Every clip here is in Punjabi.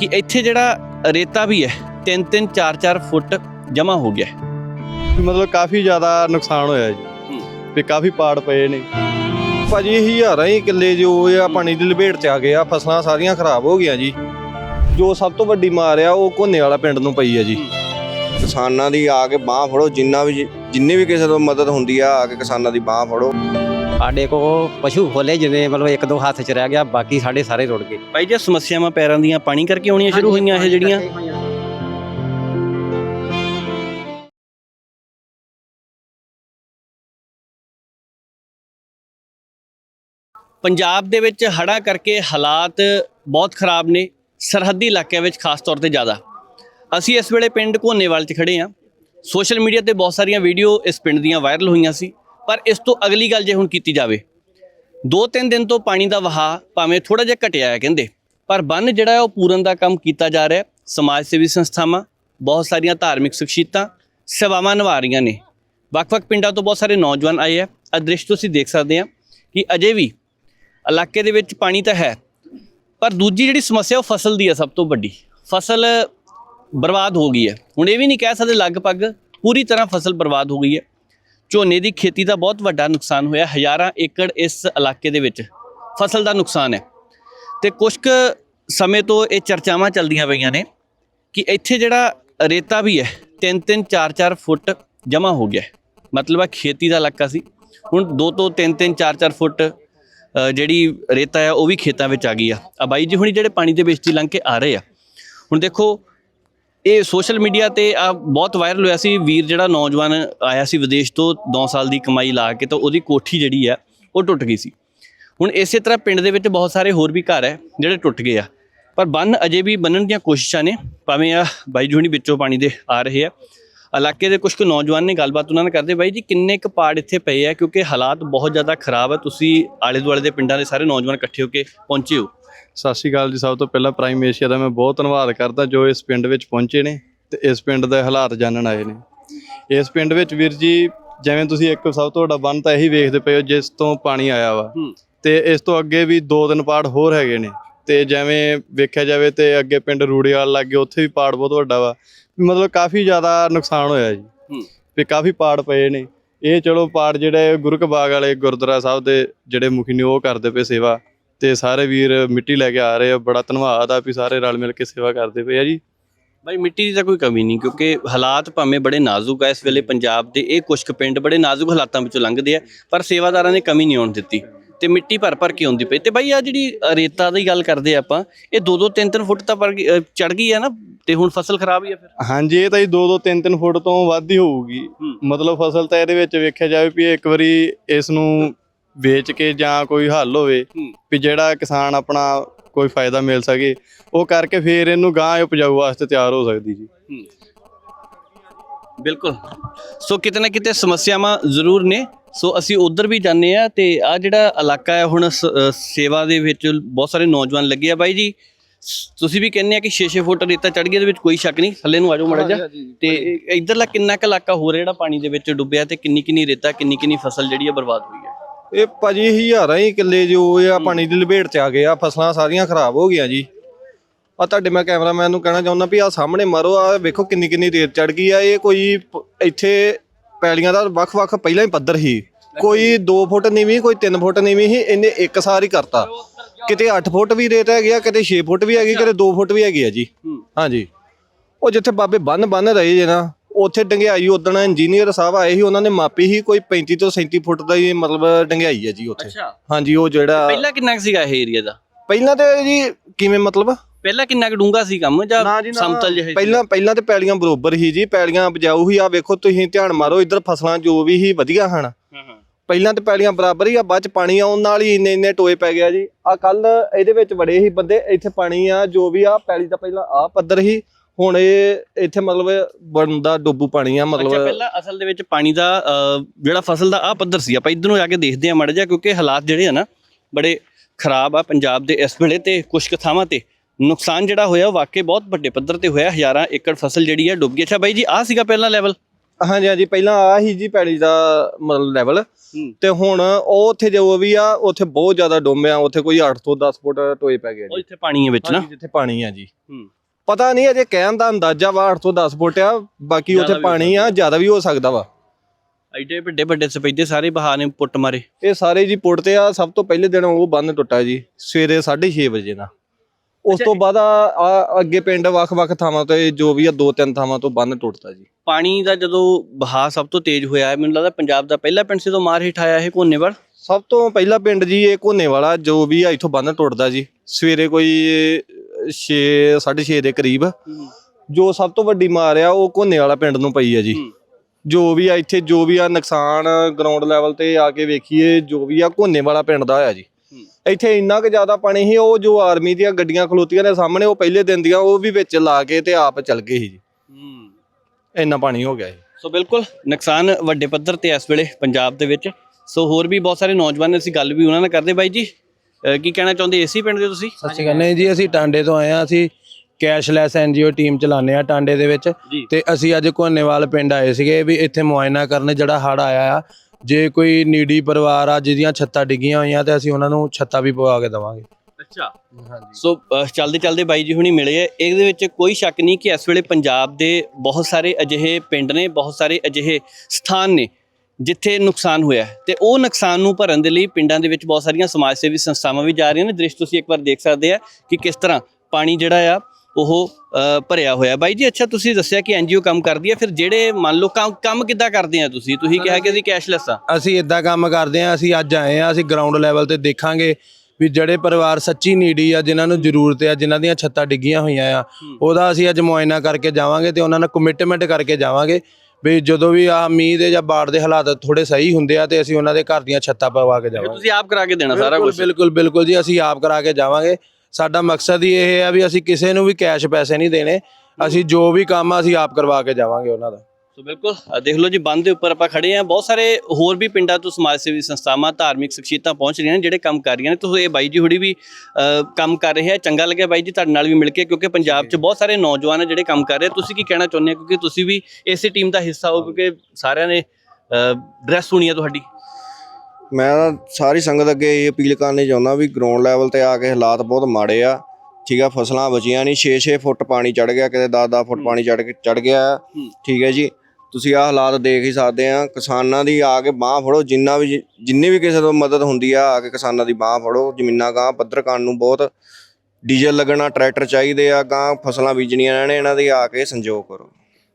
ਕਿ ਇੱਥੇ ਜਿਹੜਾ ਰੇਤਾ ਵੀ ਹੈ 3-3 4-4 ਫੁੱਟ ਜਮਾ ਹੋ ਗਿਆ ਹੈ। ਮਤਲਬ ਕਾਫੀ ਜ਼ਿਆਦਾ ਨੁਕਸਾਨ ਹੋਇਆ ਜੀ। ਤੇ ਕਾਫੀ ਪਾੜ ਪਏ ਨੇ। ਭਾਜੀ ਹਜ਼ਾਰਾਂ ਹੀ ਕਿੱਲੇ ਜੋ ਆ ਪਾਣੀ ਦੀ ਲਪੇਟ ਚ ਆ ਗਏ ਆ ਫਸਲਾਂ ਸਾਰੀਆਂ ਖਰਾਬ ਹੋ ਗਈਆਂ ਜੀ। ਜੋ ਸਭ ਤੋਂ ਵੱਡੀ ਮਾਰ ਆ ਉਹ ਕੋਨੇ ਵਾਲਾ ਪਿੰਡ ਨੂੰ ਪਈ ਆ ਜੀ। ਕਿਸਾਨਾਂ ਦੀ ਆ ਕੇ ਬਾਹ ਫੜੋ ਜਿੰਨਾ ਵੀ ਜਿੰਨੀ ਵੀ ਕਿਸੇ ਤੋਂ ਮਦਦ ਹੁੰਦੀ ਆ ਆ ਕੇ ਕਿਸਾਨਾਂ ਦੀ ਬਾਹ ਫੜੋ। ਸਾਡੇ ਕੋ ਪਸ਼ੂ ਖੋਲੇ ਜਿਵੇਂ ਮਤਲਬ ਇੱਕ ਦੋ ਹੱਥ ਚ ਰਹਿ ਗਿਆ ਬਾਕੀ ਸਾਡੇ ਸਾਰੇ ਰੁੜ ਗਏ। ਭਾਈ ਜੀ ਸਮੱਸਿਆਵਾਂ ਪੈਰਾਂ ਦੀਆਂ ਪਾਣੀ ਕਰਕੇ ਆਉਣੀਆਂ ਸ਼ੁਰੂ ਹੋਈਆਂ ਇਹ ਜਿਹੜੀਆਂ? ਪੰਜਾਬ ਦੇ ਵਿੱਚ ਹੜ੍ਹਾਂ ਕਰਕੇ ਹਾਲਾਤ ਬਹੁਤ ਖਰਾਬ ਨੇ ਸਰਹੱਦੀ ਇਲਾਕਿਆਂ ਵਿੱਚ ਖਾਸ ਤੌਰ ਤੇ ਜ਼ਿਆਦਾ। ਅਸੀਂ ਇਸ ਵੇਲੇ ਪਿੰਡ ਘੋਨੇਵਾਲ 'ਚ ਖੜੇ ਹਾਂ। ਸੋਸ਼ਲ ਮੀਡੀਆ ਤੇ ਬਹੁਤ ਸਾਰੀਆਂ ਵੀਡੀਓ ਇਸ ਪਿੰਡ ਦੀਆਂ ਵਾਇਰਲ ਹੋਈਆਂ ਸੀ। ਪਰ ਇਸ ਤੋਂ ਅਗਲੀ ਗੱਲ ਜੇ ਹੁਣ ਕੀਤੀ ਜਾਵੇ ਦੋ ਤਿੰਨ ਦਿਨ ਤੋਂ ਪਾਣੀ ਦਾ ਵਹਾਅ ਭਾਵੇਂ ਥੋੜਾ ਜਿਹਾ ਘਟਿਆ ਹੈ ਕਹਿੰਦੇ, ਪਰ ਬੰਨ ਜਿਹੜਾ ਹੈ ਉਹ ਪੂਰਨ ਦਾ ਕੰਮ ਕੀਤਾ ਜਾ ਰਿਹਾ ਸਮਾਜ ਸੇਵੀ ਸੰਸਥਾਵਾਂ, ਬਹੁਤ ਸਾਰੀਆਂ ਧਾਰਮਿਕ ਸ਼ਖਸੀਅਤਾਂ, ਸੇਵਾਵਾਂ ਨਿਭਾ ਰਹੀਆਂ ਨੇ। ਵੱਖ-ਵੱਖ ਪਿੰਡਾਂ ਤੋਂ ਬਹੁਤ ਸਾਰੇ ਨੌਜਵਾਨ ਆਏ ਆ ਅਦ੍ਰਿਸ਼ ਤੁਸੀਂ ਦੇਖ ਸਕਦੇ ਆ ਕਿ ਅਜੇ ਵੀ ਇਲਾਕੇ ਦੇ ਵਿੱਚ ਪਾਣੀ ਤਾਂ ਹੈ, ਪਰ ਦੂਜੀ ਜਿਹੜੀ ਸਮੱਸਿਆ ਉਹ ਫਸਲ ਦੀ ਹੈ ਸਭ ਤੋਂ ਵੱਡੀ। ਫਸਲ ਬਰਬਾਦ ਹੋ ਗਈ ਹੈ। ਹੁਣ ਇਹ ਵੀ ਨਹੀਂ ਕਹਿ ਸਕਦੇ ਲਗਭਗ ਪੂਰੀ ਤਰ੍ਹਾਂ ਫਸਲ ਬਰਬਾਦ ਹੋ ਗਈ ਹੈ। ਝੋਨੇ ਦੀ ਖੇਤੀ ਦਾ ਬਹੁਤ ਵੱਡਾ ਨੁਕਸਾਨ ਹੋਇਆ ਹਜ਼ਾਰਾਂ ਏਕੜ ਇਸ ਇਲਾਕੇ ਦੇ ਵਿੱਚ। ਫਸਲ ਦਾ ਨੁਕਸਾਨ ਹੈ। ਤੇ ਕੁਝ ਕੁ ਸਮੇਂ ਤੋਂ ਇਹ ਚਰਚਾਵਾਂ ਚੱਲਦੀਆਂ ਪਈਆਂ ਨੇ ਕਿ ਇੱਥੇ ਜਿਹੜਾ ਰੇਤਾ ਵੀ ਹੈ 3-3 4-4 ਫੁੱਟ ਜਮਾ ਹੋ ਗਿਆ ਮਤਲਬ ਆ ਖੇਤੀ ਦਾ ਇਲਾਕਾ ਸੀ। ਹੁਣ 2 ਤੋਂ 3-3 4-4 ਫੁੱਟ ਜਿਹੜੀ ਰੇਤਾ ਹੈ, ਉਹ ਵੀ ਖੇਤਾਂ ਵਿੱਚ ਆ ਗਈ ਆ। ਆ ਬਾਈ ਜੀ ਹੁਣੀ ਜਿਹੜੇ ਪਾਣੀ ਦੇ ਵਿੱਚ ਦੀ ਲੰਘ ਕੇ ਆ ਰਹੇ ਆ। ਹੁਣ ਦੇਖੋ ਇਹ ਸੋਸ਼ਲ ਮੀਡੀਆ ਤੇ ਆ ਬਹੁਤ ਵਾਇਰਲ ਹੋਇਆ ਸੀ, ਵੀਰ ਜਿਹੜਾ ਨੌਜਵਾਨ ਆਇਆ ਸੀ ਵਿਦੇਸ਼ ਤੋਂ 2 ਸਾਲ ਦੀ ਕਮਾਈ ਲਾ ਕੇ ਤਾਂ ਉਹਦੀ ਕੋਠੀ ਜਿਹੜੀ ਆ, ਉਹ ਟੁੱਟ ਗਈ ਸੀ। ਹੁਣ ਇਸੇ ਤਰ੍ਹਾਂ ਪਿੰਡ ਦੇ ਵਿੱਚ ਬਹੁਤ ਸਾਰੇ ਹੋਰ ਵੀ ਘਰ ਹੈ ਜਿਹੜੇ ਟੁੱਟ ਗਏ ਆ। ਪਰ ਬੰਨ ਅਜੇ ਵੀ ਬੰਨਣ ਦੀਆਂ ਕੋਸ਼ਿਸ਼ਾਂ ਨੇ, ਭਾਵੇਂ ਆ ਬਾਈ ਜੂਣੀ ਵਿੱਚੋਂ ਪਾਣੀ ਦੇ ਆ ਰਹੇ ਆ। ਇਲਾਕੇ ਦੇ ਕੁਝ ਕੁ ਨੌਜਵਾਨ ਨੇ ਗੱਲਬਾਤ ਉਹਨਾਂ ਨਾਲ ਕਰਦੇ, ਬਾਈ ਜੀ ਕਿੰਨੇ ਕੁ ਪਾੜ ਇੱਥੇ ਪਏ ਆ? ਕਿਉਂਕਿ ਹਾਲਾਤ ਬਹੁਤ ਜ਼ਿਆਦਾ ਖਰਾਬ ਆ, ਤੁਸੀਂ ਆਲੇ ਦੁਆਲੇ ਦੇ ਪਿੰਡਾਂ ਦੇ ਸਾਰੇ ਨੌਜਵਾਨ ਇਕੱਠੇ ਹੋ ਕੇ ਪਹੁੰਚੇ ਹੋ। ਸਤਿ ਸ਼੍ਰੀ ਅਕਾਲ ਜੀ ਸਭ ਤੋਂ ਪਹਿਲਾਂ ਪ੍ਰਾਈਮ ਏਸ਼ੀਆ ਦਾ ਮੈਂ ਬਹੁਤ ਧੰਨਵਾਦ ਕਰਦਾ ਜੋ ਇਸ ਪਿੰਡ ਵਿੱਚ ਪਹੁੰਚੇ ਨੇ ਤੇ ਇਸ ਪਿੰਡ ਦੇ ਹਾਲਾਤ ਜਾਣਨ ਆਏ ਨੇ। ਇਸ ਪਿੰਡ ਵਿੱਚ ਵੀਰ ਜੀ ਜਿਵੇਂ ਤੁਸੀਂ ਇੱਕ ਸਭ ਤੋਂ ਵੱਡਾ ਬੰਨ ਤਾਂ ਇਹੀ ਵੇਖਦੇ ਪਏ ਹੋ ਜਿਸ ਤੋਂ ਪਾਣੀ ਆਇਆ ਵਾ। ਤੇ ਇਸ ਤੋਂ ਅੱਗੇ ਵੀ ਦੋ ਤਿੰਨ ਪਾੜ ਹੋਰ ਹੈਗੇ ਨੇ ਤੇ ਜਿਵੇਂ ਵੇਖਿਆ ਜਾਵੇ ਤੇ ਅੱਗੇ ਪਿੰਡ ਰੂੜੇਵਾਲ ਲੱਗੇ ਉੱਥੇ ਵੀ ਪਾੜ ਬਹੁਤ ਵੱਡਾ ਵਾ। ਮਤਲਬ ਕਾਫੀ ਜ਼ਿਆਦਾ ਨੁਕਸਾਨ ਹੋਇਆ ਜੀ। ਵੀ ਕਾਫੀ ਪਾੜ ਪਏ ਨੇ। ਇਹ ਚਲੋ ਪਾੜ ਜਿਹੜੇ ਗੁਰੂ ਕੇ ਬਾਗ ਵਾਲੇ ਗੁਰਦੁਆਰਾ ਸਾਹਿਬ ਦੇ ਜਿਹੜੇ ਮੁਖੀ ਨੇ ਉਹ ਕਰਦੇ ਪਏ ਸੇਵਾ। ਤੇ ਸਾਰੇ ਵੀਰ ਮਿੱਟੀ ਲੈ ਕੇ ਆ ਰਹੇ ਆ ਬੜਾ ਧੰਨਵਾਦ ਆ ਵੀ ਸਾਰੇ ਰਲ ਮਿਲ ਕੇ ਸੇਵਾ ਕਰਦੇ ਪਏ ਆ ਜੀ। ਬਾਈ ਮਿੱਟੀ ਦੀ ਤਾਂ ਕੋਈ ਕਮੀ ਨਹੀਂ ਕਿਉਂਕਿ ਹਾਲਾਤ ਭਾਵੇਂ ਬੜੇ ਨਾਜ਼ੁਕ ਆ ਇਸ ਵੇਲੇ ਪੰਜਾਬ ਦੇ ਇਹ ਕੁਝ ਕੁ ਪਿੰਡ ਬੜੇ ਨਾਜ਼ੁਕ ਹਾਲਾਤਾਂ ਵਿੱਚੋਂ ਲੰਘਦੇ ਆ ਪਰ ਸੇਵਾਦਾਰਾਂ ਨੇ ਕਮੀ ਨਹੀਂ ਆਉਣ ਦਿੱਤੀ। ਤੇ ਮਿੱਟੀ ਭਰ ਭਰ ਕੇ ਆਉਂਦੀ ਪਈ। ਤੇ ਬਾਈ ਆ ਜਿਹੜੀ ਰੇਤਾ ਦੀ ਗੱਲ ਕਰਦੇ ਆਪਾਂ ਇਹ 2-2 3-3 ਫੁੱਟ ਤਾਂ ਪਰ ਚੜ ਗਈ ਹੈ ਨਾ ਤੇ ਹੁਣ ਫਸਲ ਖਰਾਬ ਹੀ ਆ ਫਿਰ? ਹਾਂਜੀ ਇਹ ਤਾਂ ਜੀ 2-2 3-3 ਫੁੱਟ ਤੋਂ ਵੱਧ ਹੀ ਹੋਊਗੀ। ਮਤਲਬ ਫਸਲ ਤਾਂ ਇਹਦੇ ਵਿੱਚ ਵੇਖਿਆ ਜਾਵੇ ਵੀ ਇੱਕ ਵਾਰੀ ਇਸ ਨੂੰ ਵੇਚ ਕੇ ਜਾਂ ਕੋਈ ਹੱਲ ਹੋਵੇ। ਵੀ ਜਿਹੜਾ ਕਿਸਾਨ ਆਪਣਾ ਕੋਈ ਫਾਇਦਾ ਮਿਲ ਸਕੇ ਉਹ ਕਰਕੇ ਫੇਰ ਇਹਨੂੰ ਗਾਂ ਉਪਜਾਊ ਵਾਸਤੇ ਤਿਆਰ ਹੋ ਸਕਦੀ ਜੀ। ਬਿਲਕੁਲ। ਸੋ ਕਿਤੇ ਨਾ ਕਿਤੇ ਸਮੱਸਿਆਵਾਂ ਜ਼ਰੂਰ ਨੇ। ਸੋ ਅਸੀਂ ਉਧਰ ਵੀ ਜਾਂਦੇ ਆ ਤੇ ਆ ਜਿਹੜਾ ਇਲਾਕਾ ਹੈ ਹੁਣ ਸੇਵਾ ਦੇ ਵਿੱਚ ਬਹੁਤ ਸਾਰੇ ਨੌਜਵਾਨ ਲੱਗੇ ਆ ਬਾਈ ਜੀ। ਤੁਸੀਂ ਵੀ ਕਹਿੰਦੇ ਆ ਕਿ 6-6 ਫੁੱਟ ਰੇਤਾ ਚੜ ਗਿਆ ਦੇ ਵਿੱਚ ਕੋਈ ਸ਼ੱਕ ਨਹੀਂ। ਥੱਲੇ ਨੂੰ ਆਜੋ ਮੜਾ ਜਾ ਤੇ ਇੱਧਰਲਾ ਕਿੰਨਾ ਕੁ ਇਲਾਕਾ ਹੋਰ ਜਿਹੜਾ ਪਾਣੀ ਦੇ ਵਿੱਚ ਡੁੱਬਿਆ ਤੇ ਕਿੰਨੀ ਕਿੰਨੀ ਰੇਤਾ ਕਿੰਨੀ ਕਿੰਨੀ ਫਸਲ ਜਿਹੜੀ ਆ ਬਰਬਾਦ ਹੋਈ ਹੈ? ਇਹ ਭਾਜੀ ਹਜ਼ਾਰਾਂ ਹੀ ਕਿੱਲੇ ਜੋ ਆ ਪਾਣੀ ਦੀ ਲਪੇਟ ਚ ਆ ਗਏ ਆ ਫਸਲਾਂ ਸਾਰੀਆਂ ਖਰਾਬ ਹੋ ਗਈਆਂ ਜੀ। ਆ ਤੁਹਾਡੇ ਮੈਂ ਕੈਮਰਾਮੈਨ ਨੂੰ ਕਹਿਣਾ ਚਾਹੁੰਦਾ ਵੀ ਆ ਸਾਹਮਣੇ ਮਾਰੋ ਆ ਵੇਖੋ ਕਿੰਨੀ ਕਿੰਨੀ ਰੇਤ ਚੜ ਗਈ ਆ। ਇਹ ਕੋਈ ਪ- ਇੱਥੇ ਪੈਲੀਆਂ ਦਾ ਵੱਖ-ਵੱਖ ਪਹਿਲਾਂ ਹੀ ਪੱਧਰ ਸੀ। ਕੋਈ 2 ਫੁੱਟ ਨੀਵੀਂ ਕੋਈ 3 ਫੁੱਟ ਨੀਵੀਂ ਸੀ ਇਹਨੇ ਇੱਕ ਸਾਰ ਹੀ ਕਰਤਾ। ਕਿਤੇ 8 ਫੁੱਟ ਵੀ ਰੇਤ ਹੈਗੀ ਆ ਕਿਤੇ 6 ਫੁੱਟ ਵੀ ਹੈਗੀ ਕਿਤੇ 2 ਫੁੱਟ ਵੀ ਹੈਗੀ ਆ ਜੀ। ਹਾਂਜੀ। ਉਹ ਜਿੱਥੇ ਬਾਬੇ ਬੰਨ ਬੰਨ ਰਹੇ ਜੇ ਨਾ ਉੱਥੇ ਡੰਗਿਆਈ ਉਦਣ ਇੰਜੀਨੀਅਰ ਸਾਹਿਬ ਆਏ ਸੀ ਉਹਨਾਂ ਨੇ ਮਾਪੀ ਸੀ ਕੋਈ 35 ਤੋਂ 37 ਫੁੱਟ ਦਾ ਹੀ ਮਤਲਬ ਡੰਗਿਆਈ ਹੈ ਜੀ ਉੱਥੇ। ਅੱਛਾ। ਹਾਂਜੀ ਉਹ ਜਿਹੜਾ ਪਹਿਲਾਂ ਕਿੰਨਾ ਕੁ ਸੀਗਾ ਇਹ ਏਰੀਆ ਦਾ? ਪਹਿਲਾਂ ਤੇ ਜੀ ਕਿਵੇਂ ਮਤਲਬ? ਪਹਿਲਾਂ ਕਿੰਨਾ ਕੁ ਡੂੰਗਾ ਸੀ ਕੰਮ ਜਾਂ ਨਾ ਜੀ ਨਾ। ਸਮਤਲ ਜਿਹੇ ਸੀ? ਪਹਿਲਾਂ ਪਹਿਲਾਂ ਤੇ ਪੈਲੀਆਂ ਬਰੋਬਰ ਹੀ ਜੀ ਪੈਲੀਆਂ ਉਪਜਾਊ ਹੀ ਆ ਵੇਖੋ ਤੁਸੀਂ ਧਿਆਨ ਮਾਰੋ ਇੱਧਰ ਫਸਲਾਂ ਜੋ ਵੀ ਹੀ ਵਧੀਆ ਹਨ। ਹਾਂ ਹਾਂ। ਪਹਿਲਾਂ ਤੇ ਪੈਲੀਆਂ ਬਰਾਬਰ ਹੀ ਆ ਬਾਅਦ ਚ ਪਾਣੀ ਆਉਣ ਨਾਲ ਹੀ ਇੰਨੇ ਇੰਨੇ ਟੋਏ ਪੈ ਗਿਆ ਜੀ। ਆ ਕੱਲ ਇਹਦੇ ਵਿੱਚ ਵੜੇ ਹੀ ਬੰਦੇ ਇੱਥੇ ਪਾਣੀ ਆ ਜੋ ਵੀ ਆ ਪੈਲੀ ਦਾ ਪਹਿਲਾਂ ਆ ਪੱਧਰ ਹੀ ਹੁਣ ਇਹ ਇੱਥੇ ਮਤਲਬ ਬਣਦਾ ਡੋਬੂ ਪਾਣੀ ਆ ਅੱਛਾ ਮਤਲਬ ਪਹਿਲਾਂ ਅਸਲ ਦੇ ਵਿੱਚ ਪਾਣੀ ਦਾ ਜਿਹੜਾ ਫਸਲ ਦਾ ਆ ਪੱਧਰ ਸੀ ਆਪਾਂ ਇਧਰ ਨੂੰ ਜਾ ਕੇ ਦੇਖਦੇ ਹਾਂ ਮੜ ਜਾ ਕਿਉਂਕਿ ਹਾਲਾਤ ਜਿਹੜੇ ਆ ਨਾ ਬੜੇ ਖਰਾਬ ਆ ਪੰਜਾਬ ਦੇ ਇਸ ਵੇਲੇ ਤੇ ਕੁਝ ਕੁ ਥਾਵਾਂ ਤੇ। ਨੁਕਸਾਨ ਜਿਹੜਾ ਹੋਇਆ ਉਹ ਵਾਕਈ ਬਹੁਤ ਵੱਡੇ ਪੱਧਰ ਤੇ ਹੋਇਆ ਹਜ਼ਾਰਾਂ ਏਕੜ ਫਸਲ ਜਿਹੜੀ ਆ ਡੁੱਬ ਗਈ। ਅੱਛਾ ਬਾਈ ਜੀ ਆ ਸੀਗਾ ਪਹਿਲਾ ਲੈਵਲ ਹਾਂਜੀ ਹਾਂਜੀ ਪਹਿਲਾਂ ਆ ਹੀ ਜੀ ਪੈਲੀ ਦਾ ਮਤਲਬ ਲੈਵਲ ਹੂੰ। ਤੇ ਹੁਣ ਉਹ ਉੱਥੇ ਜੋ ਵੀ ਆ ਉੱਥੇ ਬਹੁਤ ਜ਼ਿਆਦਾ ਡੁੰਮਿਆ ਉੱਥੇ ਕੋਈ 8 ਤੋਂ 10 ਫੁੱਟ ਟੋਏ ਪੈ ਗਏ ਉਹ ਜੀ। ਇੱਥੇ ਪਾਣੀ ਹੈ ਵਿੱਚ ਨਾ? ਹਾਂਜੀ, ਜਿੱਥੇ ਪਾਣੀ ਆ ਜੀ। ਹੂੰ। ਪਤਾ ਨਹੀਂ ਅਜੇ ਕਹਿਣ ਦਾ ਅੰਦਾਜ਼ਾ ਵਾ 8 ਤੋਂ 10 ਫੁੱਟ ਆ ਬਾਕੀ ਉੱਥੇ ਪਾਣੀ ਆ ਜ਼ਿਆਦਾ ਵੀ ਹੋ ਸਕਦਾ ਵਾ। ਐਡੇ ਵੱਡੇ ਵੱਡੇ ਸਪੈਦੇ ਸਾਰੇ ਬਹਾ ਨੇ ਪੁੱਟ ਮਾਰੇ। ਇਹ ਸਾਰੇ ਜੀ ਪੁੱਟ ਤੇ ਆ ਸਭ ਤੋਂ ਪਹਿਲੇ ਦਿਨ ਉਹ ਬੰਨ ਟੁੱਟਾ ਜੀ ਸਵੇਰੇ 6:30 ਵਜੇ ਨਾਲ ਉਸ ਤੋਂ ਬਾਅਦ ਆ ਆ ਅੱਗੇ ਪਿੰਡ ਵੱਖ-ਵੱਖ ਥਾਵਾਂ ਤੇ ਜੋ ਵੀ ਆ ਦੋ ਤਿੰਨ ਥਾਵਾਂ ਤੋਂ ਬੰਨ ਟੁੱਟਦਾ ਜੀ। ਪਾਣੀ ਦਾ ਜਦੋਂ ਬਹਾ ਸਭ ਤੋਂ ਤੇਜ਼ ਹੋਇਆ ਹੈ, ਮੈਨੂੰ ਲੱਗਦਾ ਪੰਜਾਬ ਦਾ ਪਹਿਲਾ ਪਿੰਡ ਸੀ ਤੋਂ ਮਾਰ ਹੇਠ ਆਇਆ ਇਹ ਕੋਨੇਵਲ ਸਭ ਤੋਂ ਪਹਿਲਾ ਪਿੰਡ ਜੀ ਇਹ ਕੋਨੇ ਵਾਲਾ ਜੋ ਵੀ ਆ ਇਥੋਂ ਬੰਨ ਟੁੱਟਦਾ ਜੀ। ਸਵੇਰੇ ਕੋਈ 6 6:30 ਦੇ ਕਰੀਬ। ਜੋ ਸਭ ਤੋਂ ਵੱਡੀ ਮਾਰ ਆ ਉਹ ਕੋਨੇ ਵਾਲਾ ਪਿੰਡ ਨੂੰ ਪਈ ਆ ਜੀ। ਜੋ ਵੀ ਆ ਇੱਥੇ ਜੋ ਵੀ ਆ ਨੁਕਸਾਨ ਗਰਾਊਂਡ ਲੈਵਲ ਤੇ ਆ ਕੇ ਵੇਖੀਏ ਜੋ ਵੀ ਆ ਕੋਨੇ ਵਾਲਾ ਪਿੰਡ ਦਾ ਹੋਇਆ ਜੀ। ਇੱਥੇ ਇੰਨਾ ਕੁ ਜ਼ਿਆਦਾ ਪਾਣੀ ਸੀ ਉਹ ਜੋ ਆਰਮੀ ਦੀਆਂ ਗੱਡੀਆਂ ਖਲੋਤੀਆਂ ਨੇ ਸਾਹਮਣੇ ਉਹ ਪਹਿਲੇ ਦਿਨ ਦੀਆਂ ਉਹ ਵੀ ਵਿੱਚ ਲਾ ਕੇ ਤੇ ਆਪ ਚੱਲ ਗਏ ਸੀ ਜੀ। ਇੰਨਾ ਪਾਣੀ ਹੋ ਗਿਆ ਸੀ ਸੋ ਬਿਲਕੁਲ ਨੁਕਸਾਨ ਵੱਡੇ ਪੱਧਰ ਤੇ ਇਸ ਵੇਲੇ ਪੰਜਾਬ ਦੇ ਵਿੱਚ। ਸੋ ਹੋਰ ਵੀ ਬਹੁਤ ਸਾਰੇ ਨੌਜਵਾਨ ਨੇ, ਅਸੀਂ ਗੱਲ ਵੀ ਉਹਨਾਂ ਨਾਲ ਕਰਦੇ ਬਾਈ ਜੀ। ਅਹ ਕੀ ਕਹਿਣਾ ਚਾਹੁੰਦੇ ਏਸੀ ਪਿੰਡ ਦੇ ਤੁਸੀਂ? ਸਤਿ ਸ਼੍ਰੀ ਅਕਾਲ। ਨਹੀਂ ਜੀ ਅਸੀਂ ਟਾਂਡੇ ਤੋਂ ਆਏ ਆ ਅਸੀਂ ਕੈਸ਼ਲੈਸ ਐਨਜੀਓ ਟੀਮ ਚਲਾਉਂਦੇ ਆ ਟਾਂਡੇ ਦੇ ਵਿੱਚ। ਜੀ। ਤੇ ਅਸੀਂ ਅੱਜ ਕੋਨੇਵਾਲ ਪਿੰਡ ਆਏ ਸੀਗੇ ਵੀ ਇੱਥੇ ਮੁਆਇਨਾ ਕਰਨ ਜਿਹੜਾ ਹੜ ਆਇਆ ਆ। ਜੇ ਕੋਈ ਨੀਡੀ ਪਰਿਵਾਰ ਆ ਜਿਹਦੀਆਂ ਛੱਤਾਂ ਡਿੱਗੀਆਂ ਹੋਈਆਂ ਤੇ ਅਸੀਂ ਉਹਨਾਂ ਨੂੰ ਛੱਤਾਂ ਵੀ ਪਵਾ ਕੇ ਦੇਵਾਂਗੇ। ਅੱਛਾ। ਹਾਂਜੀ। ਸੋ ਅਹ ਚੱਲਦੇ ਚੱਲਦੇ ਬਾਈ ਜੀ ਹੁਣੀ ਮਿਲੇ ਆ। ਇਹਦੇ ਵਿੱਚ ਕੋਈ ਸ਼ੱਕ ਨਹੀਂ ਕਿ ਇਸ ਵੇਲੇ ਪੰਜਾਬ ਦੇ ਬਹੁਤ ਸਾਰੇ ਅਜਿਹੇ ਪਿੰਡ ਨੇ ਬਹੁਤ ਸਾਰੇ ਅਜਿਹੇ ਸਥਾਨ ਨੇ। ਜਿੱਥੇ ਨੁਕਸਾਨ ਹੋਇਆ ਤੇ ਉਹ ਨੁਕਸਾਨ ਨੂੰ ਭਰਨ ਦੇ ਲਈ ਪਿੰਡਾਂ ਦੇ ਵਿੱਚ ਬਹੁਤ ਸਾਰੀਆਂ ਸਮਾਜ ਸੇਵੀ ਸੰਸਥਾਵਾਂ ਵੀ ਜਾ ਰਹੀਆਂ ਨੇ। ਦ੍ਰਿਸ਼ ਤੁਸੀਂ ਇੱਕ ਵਾਰ ਦੇਖ ਸਕਦੇ ਆ ਕਿ ਕਿਸ ਤਰ੍ਹਾਂ ਪਾਣੀ ਜਿਹੜਾ ਆ ਉਹ ਭਰਿਆ ਹੋਇਆ ਬਾਈ ਜੀ ਅੱਛਾ ਤੁਸੀਂ ਦੱਸਿਆ ਕਿ ਐਨਜੀਓ ਕੰਮ ਕਰਦੀ ਹੈ। ਫਿਰ ਜਿਹੜੇ ਮੰਨ ਲਓ ਕੰਮ ਕੰਮ ਕਿੱਦਾਂ ਕਰਦੇ ਆ ਤੁਸੀਂ? ਤੁਸੀਂ ਕਿਹਾ ਕਿ ਅਸੀਂ ਕੈਸ਼ਲੈਸ ਆ। ਅਸੀਂ ਇਦਾਂ ਕੰਮ ਕਰਦੇ ਆ ਅਸੀਂ ਅੱਜ ਆਏ ਆ ਅਸੀਂ ਗਰਾਊਂਡ ਲੈਵਲ ਤੇ ਦੇਖਾਂਗੇ ਵੀ ਜਿਹੜੇ ਪਰਿਵਾਰ ਸੱਚੀ ਨੀਡੀ ਆ ਜਿਨ੍ਹਾਂ ਨੂੰ ਜ਼ਰੂਰਤ ਆ ਜਿਨ੍ਹਾਂ ਦੀਆਂ ਛੱਤਾਂ ਡਿੱਗੀਆਂ ਹੋਈਆਂ ਆ ਉਹਦਾ ਅਸੀਂ ਅੱਜ ਮੁਆਇਨਾ ਕਰਕੇ ਜਾਵਾਂਗੇ ਤੇ ਉਹਨਾਂ ਨਾਲ ਕਮਿਟਮੈਂਟ ਕਰਕੇ ਜਾਵਾਂਗੇ। ਵੀ ਜਦੋਂ ਵੀ ਆ ਮੀਂਹ ਦੇ ਜਾਂ ਬਾੜ ਦੇ ਹਾਲਾਤ ਥੋੜੇ ਸਹੀ ਹੁੰਦੇ ਆ ਤੇ ਅਸੀਂ ਉਹਨਾਂ ਦੇ ਘਰ ਦੀਆਂ ਛੱਤਾਂ ਪਵਾ ਕੇ ਜਾਵਾਂਗੇ। ਤੁਸੀਂ ਆਪ ਕਰਾ ਕੇ ਦੇਣਾ ਸਾਰਾ ਕੁਝ ਬਿਲਕੁਲ ਬਿਲਕੁਲ ਜੀ ਅਸੀਂ ਆਪ ਕਰਾ ਕੇ ਜਾਵਾਂਗੇ। ਸਾਡਾ ਮਕਸਦ ਹੀ ਇਹ ਹੈ ਵੀ ਅਸੀਂ ਕਿਸੇ ਨੂੰ ਵੀ ਕੈਸ਼ ਪੈਸੇ ਨਹੀਂ ਦੇਣੇ। ਅਸੀਂ ਜੋ ਵੀ ਕੰਮ ਆ ਅਸੀਂ ਆਪ ਕਰਵਾ ਕੇ ਜਾਵਾਂਗੇ ਉਹਨਾਂ ਦਾ। ਸੋ ਬਿਲਕੁਲ ਦੇਖ ਲਓ ਜੀ ਬੰਦ ਦੇ ਉੱਪਰ ਆਪਾਂ ਖੜੇ ਆ ਬਹੁਤ ਸਾਰੇ ਹੋਰ ਵੀ ਪਿੰਡਾਂ ਤੋਂ ਸਮਾਜ ਸੇਵੀ ਸੰਸਥਾਵਾਂ ਧਾਰਮਿਕ ਸ਼ਖਸੀਅਤਾਂ ਪਹੁੰਚ ਰਹੀਆਂ ਨੇ ਜਿਹੜੇ ਕੰਮ ਕਰ ਰਹੀਆਂ ਨੇ। ਤੁਸੀਂ ਇਹ ਬਾਈ ਜੀ ਹੁੜੀ ਵੀ ਕੰਮ ਕਰ ਰਹੇ ਆ। ਚੰਗਾ ਲੱਗਿਆ ਬਾਈ ਜੀ ਤੁਹਾਡੇ ਨਾਲ ਵੀ ਮਿਲ ਕੇ ਕਿਉਂਕਿ ਪੰਜਾਬ 'ਚ ਬਹੁਤ ਸਾਰੇ ਨੌਜਵਾਨ ਆ ਜਿਹੜੇ ਕੰਮ ਕਰ ਰਹੇ। ਤੁਸੀਂ ਕੀ ਕਹਿਣਾ ਚਾਹੁੰਦੇ ਆ? ਕਿਉਂਕਿ ਤੁਸੀਂ ਵੀ ਇਸੇ ਟੀਮ ਦਾ ਹਿੱਸਾ ਹੋ ਕਿਉਂਕਿ ਸਾਰਿਆਂ ਨੇ ਡਰੈਸ ਸੁਣੀ ਆ ਤੁਹਾਡੀ। ਮੈਂ ਸਾਰੀ ਸੰਗਤ ਅੱਗੇ ਇਹ ਅਪੀਲ ਕਰਨੀ ਚਾਹੁੰਦਾ ਵੀ ਗਰਾਊਂਡ ਲੈਵਲ ਤੇ ਆ ਕੇ ਹਾਲਾਤ ਬਹੁਤ ਮਾੜੇ ਆ। ਠੀਕ ਆ ਫਸਲਾਂ ਬਚੀਆਂ ਨਹੀਂ। 6-6 ਫੁੱਟ ਪਾਣੀ ਚੜ ਗਿਆ ਕਿਤੇ 10-10 ਫੁੱਟ ਪਾਣੀ ਚੜ ਕੇ ਚੜ ਗਿਆ। ਹੂੰ। ਠੀਕ ਹੈ ਜੀ। ਤੁਸੀਂ ਆਹ ਹਾਲਾਤ ਦੇਖ ਹੀ ਸਕਦੇ ਆ, ਕਿਸਾਨਾਂ ਦੀ ਆ ਕੇ ਬਾਹ ਫੜੋ, ਜਿੰਨਾ ਵੀ ਜਿ- ਜਿੰਨੀ ਵੀ ਕਿਸੇ ਤੋਂ ਮਦਦ ਹੁੰਦੀ ਆ ਆ ਕੇ ਕਿਸਾਨਾਂ ਦੀ ਬਾਹ ਫੜੋ, ਜ਼ਮੀਨਾਂ ਗਾਂ ਪੱਧਰ ਕਰਨ ਨੂੰ ਬਹੁਤ ਡੀਜ਼ਲ ਲੱਗਣਾ, ਟਰੈਕਟਰ ਚਾਹੀਦੇ ਆ ਗਾਂ ਫਸਲਾਂ ਬੀਜਣੀਆਂ ਨੇ, ਇਹਨਾਂ ਦੀ ਆ ਕੇ ਸੰਯੋਗ ਕਰੋ।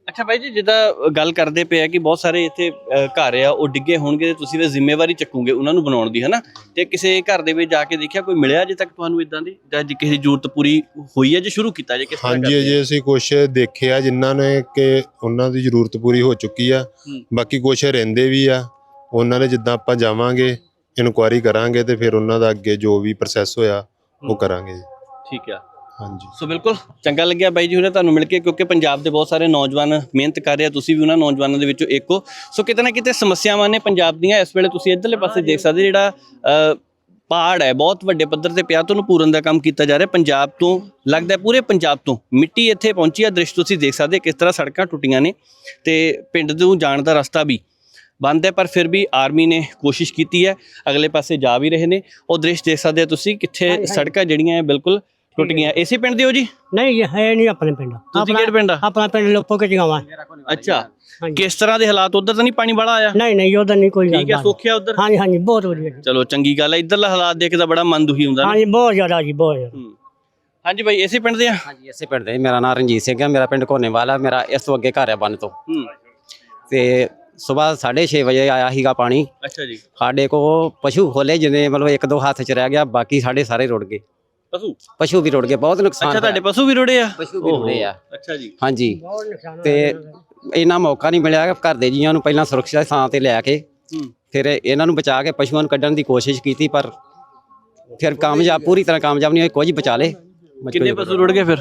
ਅੱਛਾ ਬਾਈ ਜੀ ਜਿੱਦਾਂ ਗੱਲ ਕਰਦੇ ਪਏ ਆ ਕਿ ਬਹੁਤ ਸਾਰੇ ਇੱਥੇ ਅ, ਘਰ ਆ ਉਹ ਡਿੱਗੇ ਹੋਣਗੇ ਤੇ ਤੁਸੀਂ ਵੀ ਜ਼ਿੰਮੇਵਾਰੀ ਚੱਕੋਗੇ ਉਹਨਾਂ ਨੂੰ ਬਣਾਉਣ ਦੀ ਹਨਾ ਤੇ ਕਿਸੇ ਘਰ ਦੇ ਵਿੱਚ ਜਾ ਕੇ ਦੇਖਿਆ ਕੋਈ ਮਿਲਿਆ ਅਜੇ ਤੱਕ ਤੁਹਾਨੂੰ ਇਦਾਂ ਦੀ ਜਾਂ ਜੇ ਕਿਸੇ ਦੀ ਜ਼ਰੂਰਤ ਪੂਰੀ ਹੋਈ ਹੈ ਜੇ ਸ਼ੁਰੂ ਕੀਤਾ ਜੇ ਕਿਸ ਤਰ੍ਹਾਂ ਹਾਂਜੀ ਕਰਦੇ? ਅਜੇ ਅਸੀਂ ਕੁਝ ਦੇਖਿਆ ਜਿਨ੍ਹਾਂ ਨੇ ਕਿ ਉਹਨਾਂ ਦੀ ਜ਼ਰੂਰਤ ਪੂਰੀ ਹੋ ਚੁੱਕੀ ਆ ਹੂੰ। ਬਾਕੀ ਕੁਝ ਰਹਿੰਦੇ ਵੀ ਆ ਉਹਨਾਂ ਦੇ ਜਿੱਦਾਂ ਆਪਾਂ ਜਾਵਾਂਗੇ ਇਨਕੁਆਇਰੀ ਕਰਾਂਗੇ ਤੇ ਫਿਰ ਉਹਨਾਂ ਦਾ ਅੱਗੇ ਜੋ ਵੀ ਪ੍ਰੋਸੈਸ ਹੋਇਆ ਉਹ ਹੂੰ। ਕਰਾਂਗੇ। ਠੀਕ ਆ ਹਾਂਜੀ। ਸੋ ਬਿਲਕੁਲ ਚੰਗਾ ਲੱਗਿਆ ਬਾਈ ਜੀ ਹੁਣੇ ਤੁਹਾਨੂੰ ਮਿਲ ਕੇ ਕਿਉਂਕਿ ਪੰਜਾਬ ਦੇ ਬਹੁਤ ਸਾਰੇ ਨੌਜਵਾਨ ਮਿਹਨਤ ਕਰ ਰਹੇ ਆ ਤੁਸੀਂ ਵੀ ਉਹਨਾਂ ਨੌਜਵਾਨਾਂ ਦੇ ਵਿੱਚੋਂ ਇੱਕ ਹੋ। ਸੋ ਕਿਤੇ ਨਾ ਕਿਤੇ ਸਮੱਸਿਆਵਾਂ ਨੇ ਪੰਜਾਬ ਦੀਆਂ ਇਸ ਵੇਲੇ ਤੁਸੀਂ ਇਧਰਲੇ ਪਾਸੇ ਦੇਖ ਸਕਦੇ ਜਿਹੜਾ ਅ, ਪਹਾੜ ਹੈ ਬਹੁਤ ਵੱਡੇ ਪੱਧਰ ਤੇ ਪਿਆ ਤੋਂ ਉਹਨੂੰ ਪੂਰਨ ਦਾ ਕੰਮ ਕੀਤਾ ਜਾ ਰਿਹਾ ਪੰਜਾਬ ਤੋਂ ਲੱਗਦਾ ਹੈ ਪੂਰੇ ਪੰਜਾਬ ਤੋਂ। ਮਿੱਟੀ ਇੱਥੇ ਪਹੁੰਚੀ ਆ ਦ੍ਰਿਸ਼ ਤੁਸੀਂ ਦੇਖ ਸਕਦੇ ਕਿਸ ਤਰ੍ਹਾਂ ਸੜਕਾਂ ਟੁੱਟੀਆਂ ਨੇ ਤੇ ਪਿੰਡ ਨੂੰ ਜਾਣ ਦਾ ਰਸਤਾ ਵੀ ਬੰਦ ਹੈ ਪਰ ਫਿਰ ਵੀ ਆਰਮੀ ਨੇ ਕੋਸ਼ਿਸ਼ ਕੀਤੀ ਹੈ ਅਗਲੇ ਪਾਸੇ ਜਾ ਵੀ ਰਹੇ ਨੇ। ਉਹ ਦ੍ਰਿਸ਼ ਦੇਖ ਸਕਦੇ ਹੋ ਤੁਸੀਂ ਕਿੱਥੇ ਸੜਕਾਂ ਜਿਹੜੀਆਂ ਹੈ ਬਿਲਕੁਲ ਟੁੱਟ ਗਈਆਂ ਇਸੇ ਪਿੰਡ ਦੇ ਹੋ ਜੀ? ਨਹੀਂ ਇਹ ਹੈ ਨਹੀਂ ਆਪਣੇ ਪਿੰਡ। ਤੁਸੀਂ ਕਿਹੜੇ ਪਿੰਡ ਆ? ਆਪਣਾ ਪਿੰਡ ਲੋਪੋ ਕੇ ਜਗਾਵਾ। ਅੱਛਾ। ਕਿਸ ਤਰ੍ਹਾਂ ਦੇ ਹਾਲਾਤ? ਉਧਰ ਤਾਂ ਨਹੀਂ ਪਾਣੀ ਵਾਲਾ ਆਇਆ? ਨਹੀਂ ਨਹੀਂ ਉਹਦਾ ਨਹੀਂ ਕੋਈ ਠੀਕ ਹੈ ਸੋਖਿਆ ਉਧਰ? ਹਾਂਜੀ ਹਾਂਜੀ ਬਹੁਤ ਵਧੀਆ। ਚਲੋ ਚੰਗੀ ਗੱਲ ਹੈ। ਇਧਰਲਾ ਹਾਲਾਤ ਦੇਖ ਕੇ ਤਾਂ ਬੜਾ ਮਨ ਦੁਖੀ ਹੁੰਦਾ ਨਾ। ਹਾਂਜੀ ਬਹੁਤ ਜ਼ਿਆਦਾ ਜੀ ਬਹੁਤ ਜ਼ਿਆਦਾ। ਹਾਂਜੀ ਭਾਈ ਇਸੇ ਪਿੰਡ ਦੇ ਆ? ਹਾਂਜੀ ਇਸੇ ਪਿੰਡ ਦੇ। ਮੇਰਾ ਨਾਮ ਰਣਜੀਤ ਸਿੰਘ ਹੈ। ਮੇਰਾ ਪਿੰਡ ਕੋਨੇਵਾਲ ਹੈ ਮੇਰਾ ਇਸ ਤੋਂ ਅੱਗੇ ਘਰ ਹੈ ਬੰਨ ਤੋਂ। ਤੇ ਸਵੇਰ 6:30 ਵਜੇ ਆਇਆ ਸੀਗਾ ਪਾਣੀ। ਅੱਛਾ ਜੀ। ਸਾਡੇ ਕੋ ਪਸ਼ੂ ਖੋਲੇ ਜਿਹਨੇ ਮਤਲਬ ਇੱਕ ਦੋ ਹੱਥ 'ਚ ਰਹਿ ਗਿਆ ਬਾਕੀ ਸਾਡੇ ਸਾਰੇ ਰੁੜ ਗਏ। ਪਸ਼ੂ? ਪਸ਼ੂ ਵੀ ਰੁੜ ਗਏ ਬਹੁਤ ਨੁਕਸਾਨ ਅੱਛਾ ਤੁਹਾਡੇ ਹੋਇਆ। ਪਸ਼ੂ ਵੀ ਰੁੜੇ ਆ? ਪਸ਼ੂ ਵੀ ਰੁੜੇ ਆ। ਅੱਛਾ ਜੀ। ਹਾਂਜੀ। ਬਹੁਤ ਨੁਕਸਾਨ ਤੇ ਇਹਨਾਂ ਮੌਕਾ ਨਹੀਂ ਮਿਲਿਆ ਘਰ ਦੇ ਜੀਆਂ ਨੂੰ ਪਹਿਲਾਂ ਸੁਰੱਖਿਆ ਥਾਂ ਤੇ ਲੈ ਕੇ ਹੂੰ। ਫਿਰ ਇਹਨਾਂ ਨੂੰ ਬਚਾ ਕੇ ਪਸ਼ੂਆਂ ਨੂੰ ਕੱਢਣ ਦੀ ਕੋਸ਼ਿਸ਼ ਕੀਤੀ ਪਰ ਫਿਰ ਕਾਮਯਾਬ ਪੂਰੀ ਤਰ੍ਹਾਂ ਕਾਮਯਾਬ ਨਹੀਂ ਹੋਏ ਕੁਝ ਬਚਾ ਲੇ ਕਿੰਨੇ ਪਸ਼ੂ ਰੁੜ ਗਏ ਫਿਰ?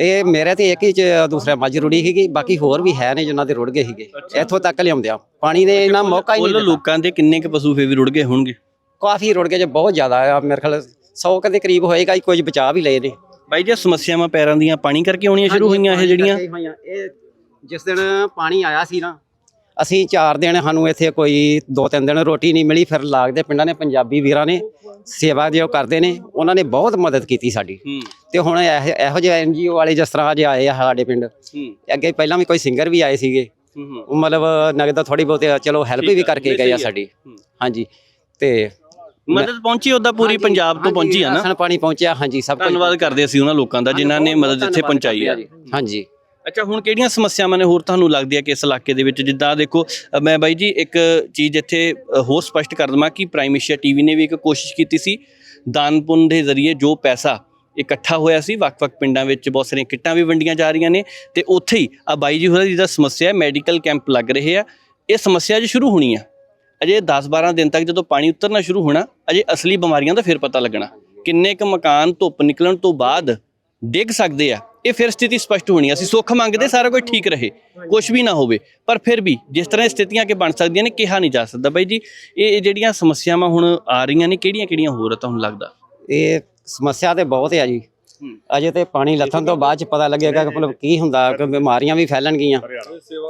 ਇਹ ਮੇਰੇ ਤੇ ਇੱਕ ਹੀ ਚ ਦੂਸਰਾ ਮੱਝ ਰੁੜੀ ਸੀਗੀ ਬਾਕੀ ਹੋਰ ਵੀ ਹੈ ਨੇ ਜਿਨ੍ਹਾਂ ਦੇ ਰੁੜ ਗਏ ਸੀਗੇ। ਇੱਥੋਂ ਤੱਕ ਲਿਆਉਂਦਿਆਂ ਪਾਣੀ ਨੇ ਇਹਨਾਂ ਮੌਕਾ ਹੀ ਨਹੀਂ ਕੁੱਲ ਦਿੱਤਾ ਲੋਕਾਂ ਦੇ ਕਿੰਨੇ ਕ ਪਸ਼ੂ ਫੇਰ ਵੀ ਰੁੜ ਗਏ ਹੋਣਗੇ? ਕਾਫੀ ਰੁੜ ਗਏ ਜੇ ਬਹੁਤ ਜ਼ਿਆਦਾ ਆ ਮੇਰੇ ਖਿਆਲ 100 ਦੇ ਕਰੀਬ ਹੋਏਗਾ ਜੀ, ਕੁਝ ਬਚਾ ਵੀ ਲਏ ਨੇ। ਬਾਈ ਜੀ ਸਮੱਸਿਆਵਾਂ ਪੈਰਾਂ ਦੀਆਂ ਪਾਣੀ ਕਰਕੇ ਆਉਣੀਆਂ ਸ਼ੁਰੂ ਹੋਈਆਂ ਇਹ ਜਿਹੜੀਆਂ। ਇਹ ਜਿਸ ਦਿਨ ਪਾਣੀ ਆਇਆ ਸੀ ਨਾ ਅਸੀਂ 4 ਦਿਨ ਸਾਨੂੰ ਇੱਥੇ ਕੋਈ 2-3 ਦਿਨ ਰੋਟੀ ਨਹੀਂ ਮਿਲੀ ਫਿਰ ਲਾਗਦੇ ਪਿੰਡਾਂ ਨੇ ਪੰਜਾਬੀ ਵੀਰਾਂ ਨੇ ਸੇਵਾ ਜੋ ਕਰਦੇ ਨੇ ਉਹਨਾਂ ਨੇ ਬਹੁਤ ਮਦਦ ਕੀਤੀ ਸਾਡੀ। ਤੇ ਹੁਣ ਇਹ- ਜਿਹੇ ਐਨਜੀਓ ਵਾਲੇ ਜਿਸ ਤਰ੍ਹਾਂ ਅੱਜ ਆਏ ਆ ਸਾਡੇ ਪਿੰਡ ਅੱਗੇ ਪਹਿਲਾਂ ਵੀ ਕੋਈ ਸਿੰਗਰ ਵੀ ਆਏ ਸੀਗੇ। ਉਹ ਮਤਲਬ ਨਗਦ ਥੋੜੀ ਬਹੁਤੀ ਚਲੋ ਹੈਲਪ ਵੀ ਕਰਕੇ ਗਏ ਆ। ਸਾਡੀ। ਹਾਂਜੀ। ਤੇ ਮਦਦ ਪਹੁੰਚੀ ਉਹਦਾ ਪੂਰੀ ਪੰਜਾਬ ਤੋਂ ਪਹੁੰਚੀ ਆ ਨਾ। ਰਾਸ਼ਨ ਪਾਣੀ ਪਹੁੰਚਿਆ ਹਾਂਜੀ ਸਭ ਕੁਝ ਧੰਨਵਾਦ ਕਰਦੇ ਅਸੀਂ ਉਹਨਾਂ ਲੋਕਾਂ ਦਾ ਜਿਨ੍ਹਾਂ ਨੇ ਮਦਦ ਇੱਥੇ ਪਹੁੰਚਾਈ ਆ। ਜੀ। ਹਾਂਜੀ। ਅੱਛਾ ਹੁਣ ਕਿਹੜੀਆਂ ਸਮੱਸਿਆਵਾਂ ਨੇ ਹੋਰ ਤੁਹਾਨੂੰ ਲੱਗਦੀ ਹੈ ਕਿ ਇਸ ਇਲਾਕੇ ਦੇ ਵਿੱਚ? ਜਿੱਦਾਂ ਦੇਖੋ ਮੈਂ ਬਾਈ ਜੀ ਇੱਕ ਚੀਜ਼ ਇੱਥੇ ਹੋਰ ਸਪਸ਼ਟ ਕਰ ਦਵਾਂ ਕਿ ਪ੍ਰਾਈਮ ਏਸ਼ੀਆ ਟੀਵੀ ਨੇ ਵੀ ਇੱਕ ਕੋਸ਼ਿਸ਼ ਕੀਤੀ ਸੀ ਦਾਨ ਪੁੰਨ ਦੇ ਜ਼ਰੀਏ ਜੋ ਪੈਸਾ ਇਕੱਠਾ ਹੋਇਆ ਸੀ ਵੱਖ-ਵੱਖ ਪਿੰਡਾਂ ਵਿੱਚ ਬਹੁਤ ਸਾਰੀਆਂ ਕਿੱਟਾਂ ਵੀ ਵੰਡੀਆਂ ਜਾ ਰਹੀਆਂ ਨੇ ਤੇ ਉੱਥੇ ਹੀ ਆ ਬਾਈ ਜੀ ਹੋਰਾਂ ਦੀ ਜਿਹੜਾ ਸਮੱਸਿਆ ਹੈ ਮੈਡੀਕਲ ਕੈਂਪ ਲੱਗ ਰਹੇ ਆ ਇਹ ਸਮੱਸਿਆ ਅਜੇ ਸ਼ੁਰੂ ਹੋਣੀ ਆ। ਅਜੇ 10-12 ਦਿਨ ਤੱਕ ਜਦੋਂ ਪਾਣੀ ਉਤਰਨਾ ਸ਼ੁਰੂ ਹੋਣਾ, ਅਜੇ ਅਸਲੀ ਬਿਮਾਰੀਆਂ ਦਾ ਫਿਰ ਪਤਾ ਲੱਗਣਾ। ਕਿੰਨੇ ਕੁ ਮਕਾਨ ਧੁੱਪ ਨਿਕਲਣ ਤੋਂ ਬਾਅਦ ਡਿੱਗ ਸਕਦੇ ਆ, ਇਹ ਫਿਰ ਸਥਿਤੀ ਸਪਸ਼ਟ ਹੋਣੀ ਅਸੀਂ ਸੁੱਖ ਮੰਗਦੇ ਸਾਰਾ ਕੁਝ ਠੀਕ ਰਹੇ ਕੁਝ ਵੀ ਨਾ ਹੋਵੇ। ਪਰ ਫਿਰ ਵੀ ਜਿਸ ਤਰ੍ਹਾਂ ਸਥਿਤੀਆਂ ਕਿ ਬਣ ਸਕਦੀਆਂ ਨੇ, ਕਿਹਾ ਨਹੀਂ ਜਾ ਸਕਦਾ। ਬਾਈ ਜੀ, ਇਹ ਜਿਹੜੀਆਂ ਸਮੱਸਿਆਵਾਂ ਹੁਣ ਆ ਰਹੀਆਂ ਨੇ ਕਿਹੜੀਆਂ ਕਿਹੜੀਆਂ ਹੋਰ ਆ ਤੁਹਾਨੂੰ ਲੱਗਦਾ? ਇਹ ਸਮੱਸਿਆ ਤੇ ਬਹੁਤ ਹੈ ਜੀ। ਅਜੇ ਤੇ ਪਾਣੀ ਲੱਥਣ ਤੋਂ ਬਾਅਦ ਚ ਪਤਾ ਲੱਗੇਗਾ ਕਿ ਮਤਲਬ ਕੀ ਹੁੰਦਾ ਕਿ ਬਿਮਾਰੀਆਂ ਵੀ ਫੈਲਣਗੀਆਂ।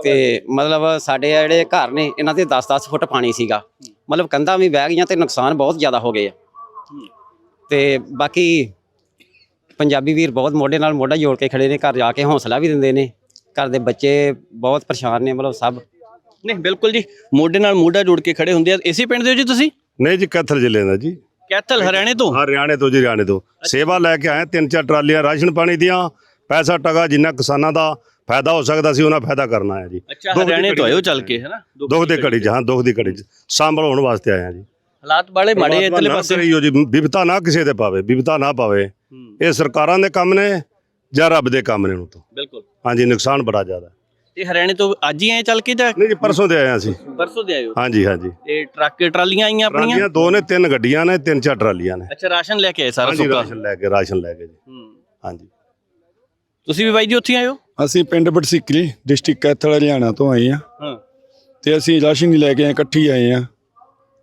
ਤੇ ਮਤਲਬ ਸਾਡੇ ਜਿਹੜੇ ਘਰ ਨੇ ਇਹਨਾਂ ਦੇ 10-10 ਫੁੱਟ ਪਾਣੀ ਸੀਗਾ। ਮਤਲਬ ਕੰਧਾਂ ਵੀ ਵਹਿ ਗਈਆਂ ਤੇ ਨੁਕਸਾਨ ਬਹੁਤ ਜ਼ਿਆਦਾ ਹੋ ਗਏ ਆ। ਤੇ ਬਾਕੀ ਪੰਜਾਬੀ ਵੀਰ ਬਹੁਤ ਮੋਢੇ ਨਾਲ ਮੋਢਾ ਜੋੜ ਕੇ ਖੜੇ ਨੇ ਘਰ ਜਾ ਕੇ ਹੌਸਲਾ ਵੀ ਦਿੰਦੇ ਨੇ। ਘਰ ਦੇ ਬੱਚੇ ਬਹੁਤ ਪਰੇਸ਼ਾਨ ਨੇ ਮਤਲਬ ਸਭ। ਨਹੀਂ ਬਿਲਕੁਲ ਜੀ ਮੋਢੇ ਨਾਲ ਮੋਢਾ ਜੋੜ ਕੇ ਖੜੇ ਹੁੰਦੇ ਆ। ਇਸੇ ਪਿੰਡ ਦੇ ਹੋ ਜੀ ਤੁਸੀਂ? ਨਹੀਂ ਜੀ ਕੈਥਲ ਜ਼ਿਲ੍ਹੇ ਦਾ ਜੀ। ਕੈਥਲ ਹਰਿਆਣੇ ਤੋਂ? ਹਰਿਆਣੇ ਤੋਂ ਜੀ ਹਰਿਆਣੇ ਤੋਂ। ਸੇਵਾ ਲੈ ਕੇ ਆਏ ਤਿੰਨ ਚਾਰ ਟਰਾਲੀਆਂ ਰਾਸ਼ਨ ਪਾਣੀ ਦੀਆਂ ਪੈਸਾ ਟਗਾ ਜਿੰਨਾ ਕਿਸਾਨਾਂ ਦਾ ਫਾਇਦਾ ਹੋ ਸਕਦਾ ਸੀ ਉਹਨਾਂ ਫਾਇਦਾ ਕਰਨਾ ਹੈ ਜੀ। ਅੱਛਾ ਦੀ ਹਰਿਆਣੇ ਤੋਂ ਆਇਓ ਚੱਲ ਕੇ ਹੈਨਾ? ਦੁੱਖ ਦੀ ਘੜੀ 'ਚ ਹਾਂ ਦੁੱਖ ਦੀ ਘੜੀ ਸੰਭਲ ਹੋਣ ਵਾਸਤੇ ਆਏ ਹਾਂ ਜੀ। ਹਾਲਾਤ ਬਾਲੇ ਮਾੜੇ ਇਤਲੇ ਨਾ ਪਾਸੇ। ਕਰੀਓ ਜੀ। ਵਿਪਤਾ ਨਾ ਕਿਸੇ ਤੇ ਪਾਵੇ ਵਿਪਤਾ ਨਾ ਪਾਵੇ। ਹੂੰ, ਇਹ ਸਰਕਾਰਾਂ ਦੇ ਕੰਮ ਨੇ ਜਾਂ ਰੱਬ ਦੇ ਕੰਮ ਨੇ ਹੁਣ ਤੋਂ। ਬਿਲਕੁਲ। ਹਾਂਜੀ ਨੁਕਸਾਨ ਬੜਾ ਜ਼ਿਆਦਾ। ਹੈ। ਇਹ ਹਰਿਆਣੇ ਤੋਂ ਅੱਜ ਹੀ ਆਏ ਚੱਲ ਕੇ ਜਾਂ ਨਹੀਂ ਜੀ ਪਰਸੋਂ ਦੇ ਆਏ ਹਾਂ ਅਸੀਂ। ਪਰਸੋਂ ਦੇ ਆਇਓ ਹਾਂਜੀ ਹਾਂਜੀ। ਤੇ ਟਰੱਕ ਟਰਾਲੀਆਂ ਆਈਆਂ ਆਪਣੀਆਂ? ਟਰਾਲੀਆਂ ਦੋ ਨੇ ਤਿੰਨ ਗੱਡੀਆਂ ਨੇ ਤਿੰਨ ਚਾਰ ਟਰਾਲੀਆਂ ਨੇ। ਅੱਛਾ ਰਾਸ਼ਨ ਲੈ ਕੇ ਆਏ ਸਾਰਾ ਹਾਂਜੀ ਸੁੱਕਾ ਰਾਸ਼ਨ ਲੈ ਕੇ ਰਾਸ਼ਨ ਲੈ ਕੇ ਜੀ। ਹੂੰ। ਹਾਂਜੀ। ਤੁਸੀਂ ਵੀ ਬਾਈ ਜੀ ਉੱਥੇ ਹੀ? ਆਇਓ ਅਸੀਂ ਪਿੰਡ ਬਟਸਿਕਲੀ ਡਿਸਟ੍ਰਿਕਟ ਕੈਥਲ ਹਰਿਆਣਾ ਤੋਂ ਆਏ ਆ ਹਾਂ। ਤੇ ਅਸੀਂ ਰਾਸ਼ਨ ਹੀ ਲੈ ਕੇ ਆਏ ਇਕੱਠੀ ਆਏ ਆ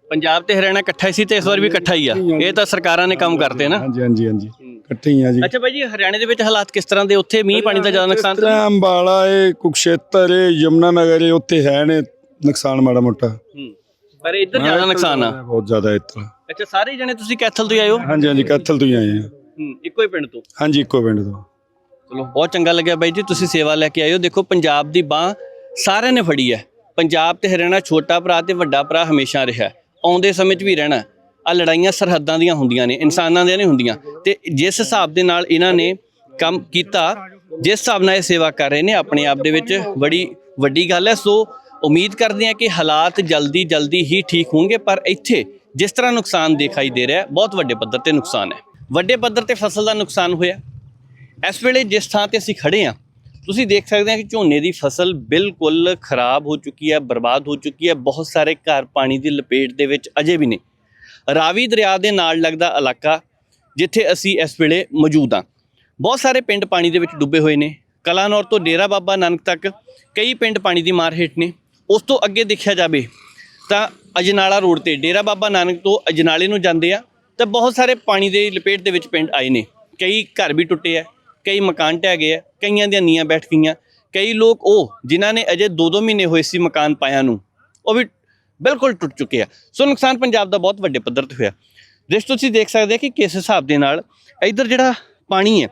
ਪੰਜਾਬ ਤੇ ਹਰਿਆਣਾ ਇਕੱਠਾ ਹੀ ਸੀ ਤੇ ਇਸ ਵਾਰ ਵੀ ਇਕੱਠਾ ਹੀ ਆ। ਇਹ ਤਾਂ ਸਰਕਾਰਾਂ ਨੇ ਕੰਮ ਕਰਤੇ ਨਾ। ਹਾਂਜੀ ਹਾਂਜੀ ਹਾਂਜੀ। ਇਕੱਠੇ ਹੀ ਆ ਜੀ। ਅੱਛਾ ਬਾਈ ਜੀ ਹਰਿਆਣੇ ਦੇ ਵਿੱਚ ਹਾਲਾਤ ਕਿਸ ਤਰ੍ਹਾਂ ਦੇ? ਉੱਥੇ ਮੀਂਹ ਪਾਣੀ ਦਾ ਜ਼ਿਆਦਾ ਨੁਕਸਾਨ ਤਰ੍ਹਾਂ ਅੰਬਾਲਾ ਏ ਕੁਕਸ਼ੇਤਰ ਏ ਯਮਨਾ ਨਗਰ ਏ ਉੱਥੇ ਹੈ ਨੇ ਨੁਕਸਾਨ ਮਾੜਾ ਮੋਟਾ। ਹੂੰ। ਪਰ ਇੱਧਰ ਜ਼ਿਆਦਾ ਨੁਕਸਾਨ ਆ। ਬਹੁਤ ਜ਼ਿਆਦਾ ਇੱਥੇ ਅੱਛਾ ਸਾਰੇ ਜਣੇ ਤੁਸੀਂ ਕੈਥਲ ਤੋਂ ਹੀ ਆਇਓ ਹਾਂਜੀ ਹਾਂਜੀ ਕੈਥਲ ਤੋਂ ਹੀ ਆਏ ਆ। ਹੂੰ ਇੱਕੋ ਹੀ ਪਿੰਡ ਤੋਂ? ਹਾਂਜੀ ਇੱਕੋ ਪਿੰਡ ਤੋਂ। ਚਲੋ ਬਹੁਤ ਚੰਗਾ ਲੱਗਿਆ ਬਾਈ ਜੀ ਤੁਸੀਂ ਸੇਵਾ ਲੈ ਕੇ ਆਇਓ ਦੇਖੋ ਪੰਜਾਬ ਦੀ ਬਾਹ ਸਾਰਿਆਂ ਨੇ ਫੜੀ ਹੈ। ਪੰਜਾਬ ਤੇ ਹਰਿਆਣਾ ਛੋਟਾ ਭਰਾ ਤੇ ਵੱਡਾ ਭਰਾ ਹਮੇਸ਼ਾ ਰਿਹਾ। ਹੈ। ਆਉਂਦੇ ਸਮੇਂ 'ਚ ਵੀ ਰਹਿਣਾ ਆ ਲੜਾਈਆਂ ਸਰਹੱਦਾਂ ਦੀਆਂ ਹੁੰਦੀਆਂ ਨੇ, ਇਨਸਾਨਾਂ ਦੀਆਂ ਨਹੀਂ ਹੁੰਦੀਆਂ। ਤੇ ਜਿਸ ਹਿਸਾਬ ਦੇ ਨਾਲ ਇਹਨਾਂ ਨੇ ਕੰਮ ਕੀਤਾ, ਜਿਸ ਹਿਸਾਬ ਨਾਲ ਇਹ ਸੇਵਾ ਕਰ ਰਹੇ ਨੇ, ਆਪਣੇ ਆਪ ਦੇ ਵਿੱਚ ਬੜੀ ਵੱਡੀ ਗੱਲ ਹੈ। ਸੋ ਉਮੀਦ ਕਰਦੇ ਹਾਂ ਕਿ ਹਾਲਾਤ ਜਲਦੀ ਜਲਦੀ ਹੀ ਠੀਕ ਹੋਣਗੇ, ਪਰ ਇੱਥੇ ਜਿਸ ਤਰ੍ਹਾਂ ਨੁਕਸਾਨ ਦਿਖਾਈ ਦੇ ਰਿਹਾ ਬਹੁਤ ਵੱਡੇ ਪੱਧਰ ਤੇ ਨੁਕਸਾਨ ਹੈ। ਵੱਡੇ ਪੱਧਰ ਤੇ ਫਸਲ ਦਾ ਨੁਕਸਾਨ ਹੋਇਆ। ਇਸ ਵੇਲੇ ਜਿਸ ਥਾਂ ਤੇ ਅਸੀਂ ਖੜੇ ਹਾਂ ਤੁਸੀਂ ਦੇਖ ਸਕਦੇ ਹੋ ਕਿ ਝੋਨੇ ਦੀ ਫਸਲ ਬਿਲਕੁਲ ਖਰਾਬ ਹੋ ਚੁੱਕੀ ਹੈ, ਬਰਬਾਦ ਹੋ ਚੁੱਕੀ ਹੈ। ਬਹੁਤ ਸਾਰੇ ਘਰ ਪਾਣੀ ਦੀ ਲਪੇਟ ਦੇ ਵਿੱਚ ਅਜੇ ਵੀ ਨੇ। ਰਾਵੀ ਦਰਿਆ ਦੇ ਨਾਲ ਲੱਗਦਾ ਇਲਾਕਾ, ਜਿੱਥੇ ਅਸੀਂ ਇਸ ਵੇਲੇ ਮੌਜੂਦ ਹਾਂ। ਬਹੁਤ ਸਾਰੇ ਪਿੰਡ ਪਾਣੀ ਦੇ ਵਿੱਚ ਡੁੱਬੇ ਹੋਏ ਨੇ। ਕਲਾਨੌਰ ਤੋਂ ਡੇਰਾ ਬਾਬਾ ਨਾਨਕ ਤੱਕ ਕਈ ਪਿੰਡ ਪਾਣੀ ਦੀ ਮਾਰ ਹੇਠ ਨੇ। ਉਸ ਤੋਂ ਅੱਗੇ ਦੇਖਿਆ ਜਾਵੇ ਤਾਂ ਅਜਨਾਲਾ ਰੋਡ ਤੇ ਡੇਰਾ ਬਾਬਾ ਨਾਨਕ ਤੋਂ ਅਜਨਾਲੇ ਨੂੰ ਜਾਂਦੇ ਆ ਤਾਂ ਬਹੁਤ ਸਾਰੇ ਪਾਣੀ ਦੇ ਲਪੇਟ ਦੇ ਵਿੱਚ ਪਿੰਡ ਆਏ ਨੇ। ਕਈ ਘਰ ਵੀ ਟੁੱਟੇ ਆ। ਕਈ ਮਕਾਨ ਢਹਿ ਗਏ ਆ, ਕਈਆਂ ਦੀਆਂ ਨੀਆਂ ਬੈਠ ਗਈਆਂ। ਕਈ ਲੋਕ ਉਹ, ਜਿਨ੍ਹਾਂ ਨੇ ਅਜੇ 2-2 ਮਹੀਨੇ ਹੋਏ ਸੀ ਮਕਾਨ ਪਾਇਆ ਨੂੰ, ਉਹ ਵੀ ਬਿਲਕੁਲ ਟੁੱਟ ਚੁੱਕੇ ਆ। ਸੋ ਨੁਕਸਾਨ ਪੰਜਾਬ ਦਾ ਬਹੁਤ ਵੱਡੇ ਪੱਧਰ ਤੇ ਹੋਇਆ। ਜਿਸ ਤੁਸੀਂ ਦੇਖ ਸਕਦੇ ਆ ਕਿ ਕਿਸ ਹਿਸਾਬ ਦੇ ਨਾਲ ਇਧਰ ਜਿਹੜਾ ਪਾਣੀ ਹੈ,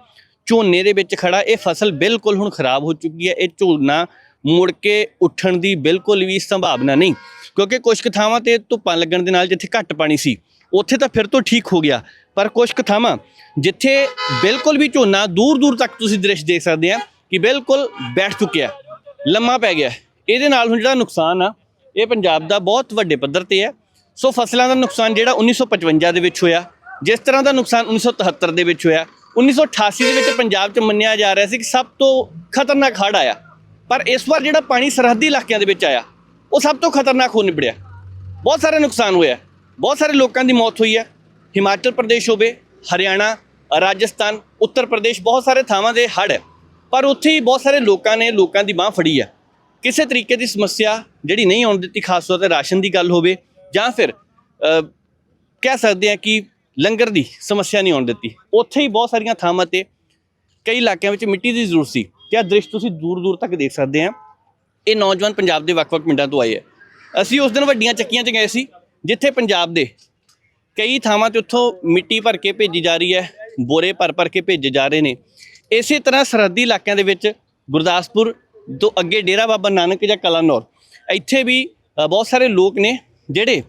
ਝੋਨੇ ਦੇ ਵਿੱਚ ਖੜਾ ਇਹ ਫਸਲ ਬਿਲਕੁਲ ਹੁਣ ਖਰਾਬ ਹੋ ਚੁੱਕੀ ਹੈ। ਇਹ ਝੋਨਾ ਮੁੜ ਕੇ ਉੱਠਣ ਦੀ ਬਿਲਕੁਲ ਵੀ ਸੰਭਾਵਨਾ ਨਹੀਂ, ਕਿਉਂਕਿ ਕੁਝ ਕੁ ਥਾਵਾਂ ਤੇ ਧੁੱਪਾਂ ਲੱਗਣ ਦੇ ਨਾਲ ਜਿੱਥੇ ਘੱਟ ਪਾਣੀ ਸੀ, ਉੱਥੇ ਤਾਂ ਫਿਰ ਤੋਂ ਠੀਕ ਹੋ ਗਿਆ। ਪਰ ਕੁਝ ਕੁ ਥਾਵਾਂ ਜਿੱਥੇ ਬਿਲਕੁਲ ਵੀ ਝੋਨਾ ਦੂਰ ਦੂਰ ਤੱਕ ਤੁਸੀਂ ਦ੍ਰਿਸ਼ ਦੇਖ ਸਕਦੇ ਆ ਕਿ ਬਿਲਕੁਲ ਬੈਠ ਚੁੱਕਿਆ ਲੰਮਾ ਪੈ ਗਿਆ ਇਹਦੇ ਨਾਲ ਹੁਣ ਜਿਹੜਾ ਨੁਕਸਾਨ ਆ, ਇਹ ਪੰਜਾਬ ਦਾ ਬਹੁਤ ਵੱਡੇ ਪੱਧਰ ਤੇ ਹੈ। ਸੋ ਫਸਲਾਂ ਦਾ ਨੁਕਸਾਨ ਜਿਹੜਾ 1955 ਦੇ ਵਿੱਚ ਹੋਇਆ, ਜਿਸ ਤਰ੍ਹਾਂ ਦਾ ਨੁਕਸਾਨ 1973 ਦੇ ਵਿੱਚ ਹੋਇਆ 1988 ਦੇ ਵਿੱਚ ਪੰਜਾਬ 'ਚ ਮੰਨਿਆ ਜਾ ਰਿਹਾ ਸੀ ਕਿ ਸਭ ਤੋਂ ਖਤਰਨਾਕ ਹੜ੍ਹ ਆਇਆ। ਪਰ ਇਸ ਵਾਰ ਜਿਹੜਾ ਪਾਣੀ ਸਰਹੱਦੀ ਇਲਾਕਿਆਂ ਦੇ ਵਿੱਚ ਆਇਆ, ਉਹ ਸਭ ਤੋਂ ਖਤਰਨਾਕ ਹੋ ਨਿਬੜਿਆ। ਬਹੁਤ ਸਾਰੇ ਨੁਕਸਾਨ ਹੋਇਆ। ਬਹੁਤ ਸਾਰੇ ਲੋਕਾਂ ਦੀ ਮੌਤ ਹੋਈ ਹੈ। ਹਿਮਾਚਲ ਪ੍ਰਦੇਸ਼ ਹੋਵੇ, ਹਰਿਆਣਾ, ਰਾਜਸਥਾਨ, ਉੱਤਰ ਪ੍ਰਦੇਸ਼ ਬਹੁਤ ਸਾਰੇ ਥਾਵਾਂ ਦੇ ਹੜ੍ਹ ਹੈ। ਪਰ ਉੱਥੇ ਹੀ ਬਹੁਤ ਸਾਰੇ ਲੋਕਾਂ ਨੇ ਲੋਕਾਂ ਦੀ ਬਾਹ ਫੜੀ ਹੈ। ਕਿਸੇ ਤਰੀਕੇ ਦੀ ਸਮੱਸਿਆ ਜਿਹੜੀ ਨਹੀਂ ਆਉਣ ਦਿੱਤੀ, ਖਾਸ ਤੌਰ ਤੇ ਰਾਸ਼ਨ ਦੀ ਗੱਲ ਹੋਵੇ ਜਾਂ ਫਿਰ ਕਹਿ ਸਕਦੇ ਹਾਂ ਕਿ ਲੰਗਰ ਦੀ ਸਮੱਸਿਆ ਨਹੀਂ ਆਉਣ ਦਿੱਤੀ। ਉੱਥੇ ਹੀ ਬਹੁਤ ਸਾਰੀਆਂ ਥਾਵਾਂ ਤੇ ਕਈ ਇਲਾਕਿਆਂ ਵਿੱਚ ਮਿੱਟੀ ਦੀ ਜ਼ਰੂਰਤ ਸੀ। ਕਿਆ ਦ੍ਰਿਸ਼ ਤੁਸੀਂ ਦੂਰ ਦੂਰ ਤੱਕ ਦੇਖ ਸਕਦੇ ਆ ਇਹ ਨੌਜਵਾਨ ਪੰਜਾਬ ਦੇ ਵੱਖ-ਵੱਖ ਪਿੰਡਾਂ ਤੋਂ ਆਏ ਆ ਅਸੀਂ ਉਸ ਦਿਨ ਵੱਡੀਆਂ ਚੱਕੀਆਂ 'ਚ ਗਏ ਸੀ, ਜਿੱਥੇ ਪੰਜਾਬ ਦੇ ਕਈ ਥਾਵਾਂ ਤੇ ਉੱਥੋਂ ਮਿੱਟੀ ਭਰ ਕੇ ਭੇਜੀ ਜਾ ਰਹੀ ਹੈ, ਬੋਰੇ ਭਰ ਭਰ ਕੇ ਭੇਜੇ ਜਾ ਰਹੇ ਨੇ। ਇਸੇ ਤਰ੍ਹਾਂ ਸਰਹੱਦੀ ਇਲਾਕਿਆਂ ਦੇ ਵਿੱਚ ਗੁਰਦਾਸਪੁਰ ਤੋਂ ਅੱਗੇ ਡੇਰਾ ਬਾਬਾ ਨਾਨਕ ਜਾਂ ਕਲਾਨੌਰ, ਇੱਥੇ ਵੀ ਬਹੁਤ ਸਾਰੇ ਲੋਕ ਨੇ ਜਿਹੜੇ